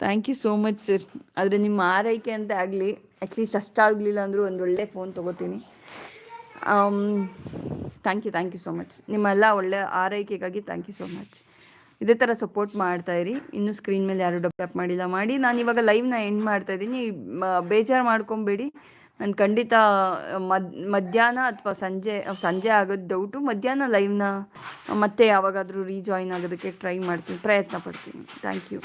Thank you so much sir ಆದರೆ ನಿಮ್ಮ ಆರೈಕೆ ಅಂತ ಆಗಲಿ ಅಟ್ಲೀಸ್ಟ್ ಅಷ್ಟಾಗಲಿಲ್ಲ ಅಂದರೂ ಒಂದು ಒಳ್ಳೆ phone ತೊಗೋತೀನಿ. Thank you thank you so much ನಿಮ್ಮೆಲ್ಲ ಒಳ್ಳೆ ಆರೈಕೆಗಾಗಿ ಥ್ಯಾಂಕ್ ಯು ಸೊ ಮಚ್ ಇದೇ ಥರ ಸಪೋರ್ಟ್ ಮಾಡ್ತಾ ಇರಿ. ಇನ್ನೂ ಸ್ಕ್ರೀನ್ ಮೇಲೆ ಯಾರು ಡೆವಲಪ್ ಮಾಡಿಲ್ಲ, ಮಾಡಿ. ನಾನು ಇವಾಗ ಲೈವ್ನ ಎಂಡ್ ಮಾಡ್ತಾ ಇದ್ದೀನಿ. ಬೇಜಾರು ಮಾಡ್ಕೊಬೇಡಿ. ನಾನು ಖಂಡಿತ, ಮದ್, ಮಧ್ಯಾಹ್ನ ಅಥವಾ ಸಂಜೆ ಸಂಜೆ ಆಗೋದು ಡೌಟು ಮಧ್ಯಾಹ್ನ ಲೈವ್ನ ಮತ್ತೆ ಯಾವಾಗಾದರೂ ರೀಜಾಯಿನ್ ಆಗೋದಕ್ಕೆ ಟ್ರೈ ಮಾಡ್ತೀನಿ, ಪ್ರಯತ್ನ ಪಡ್ತೀನಿ. Thank you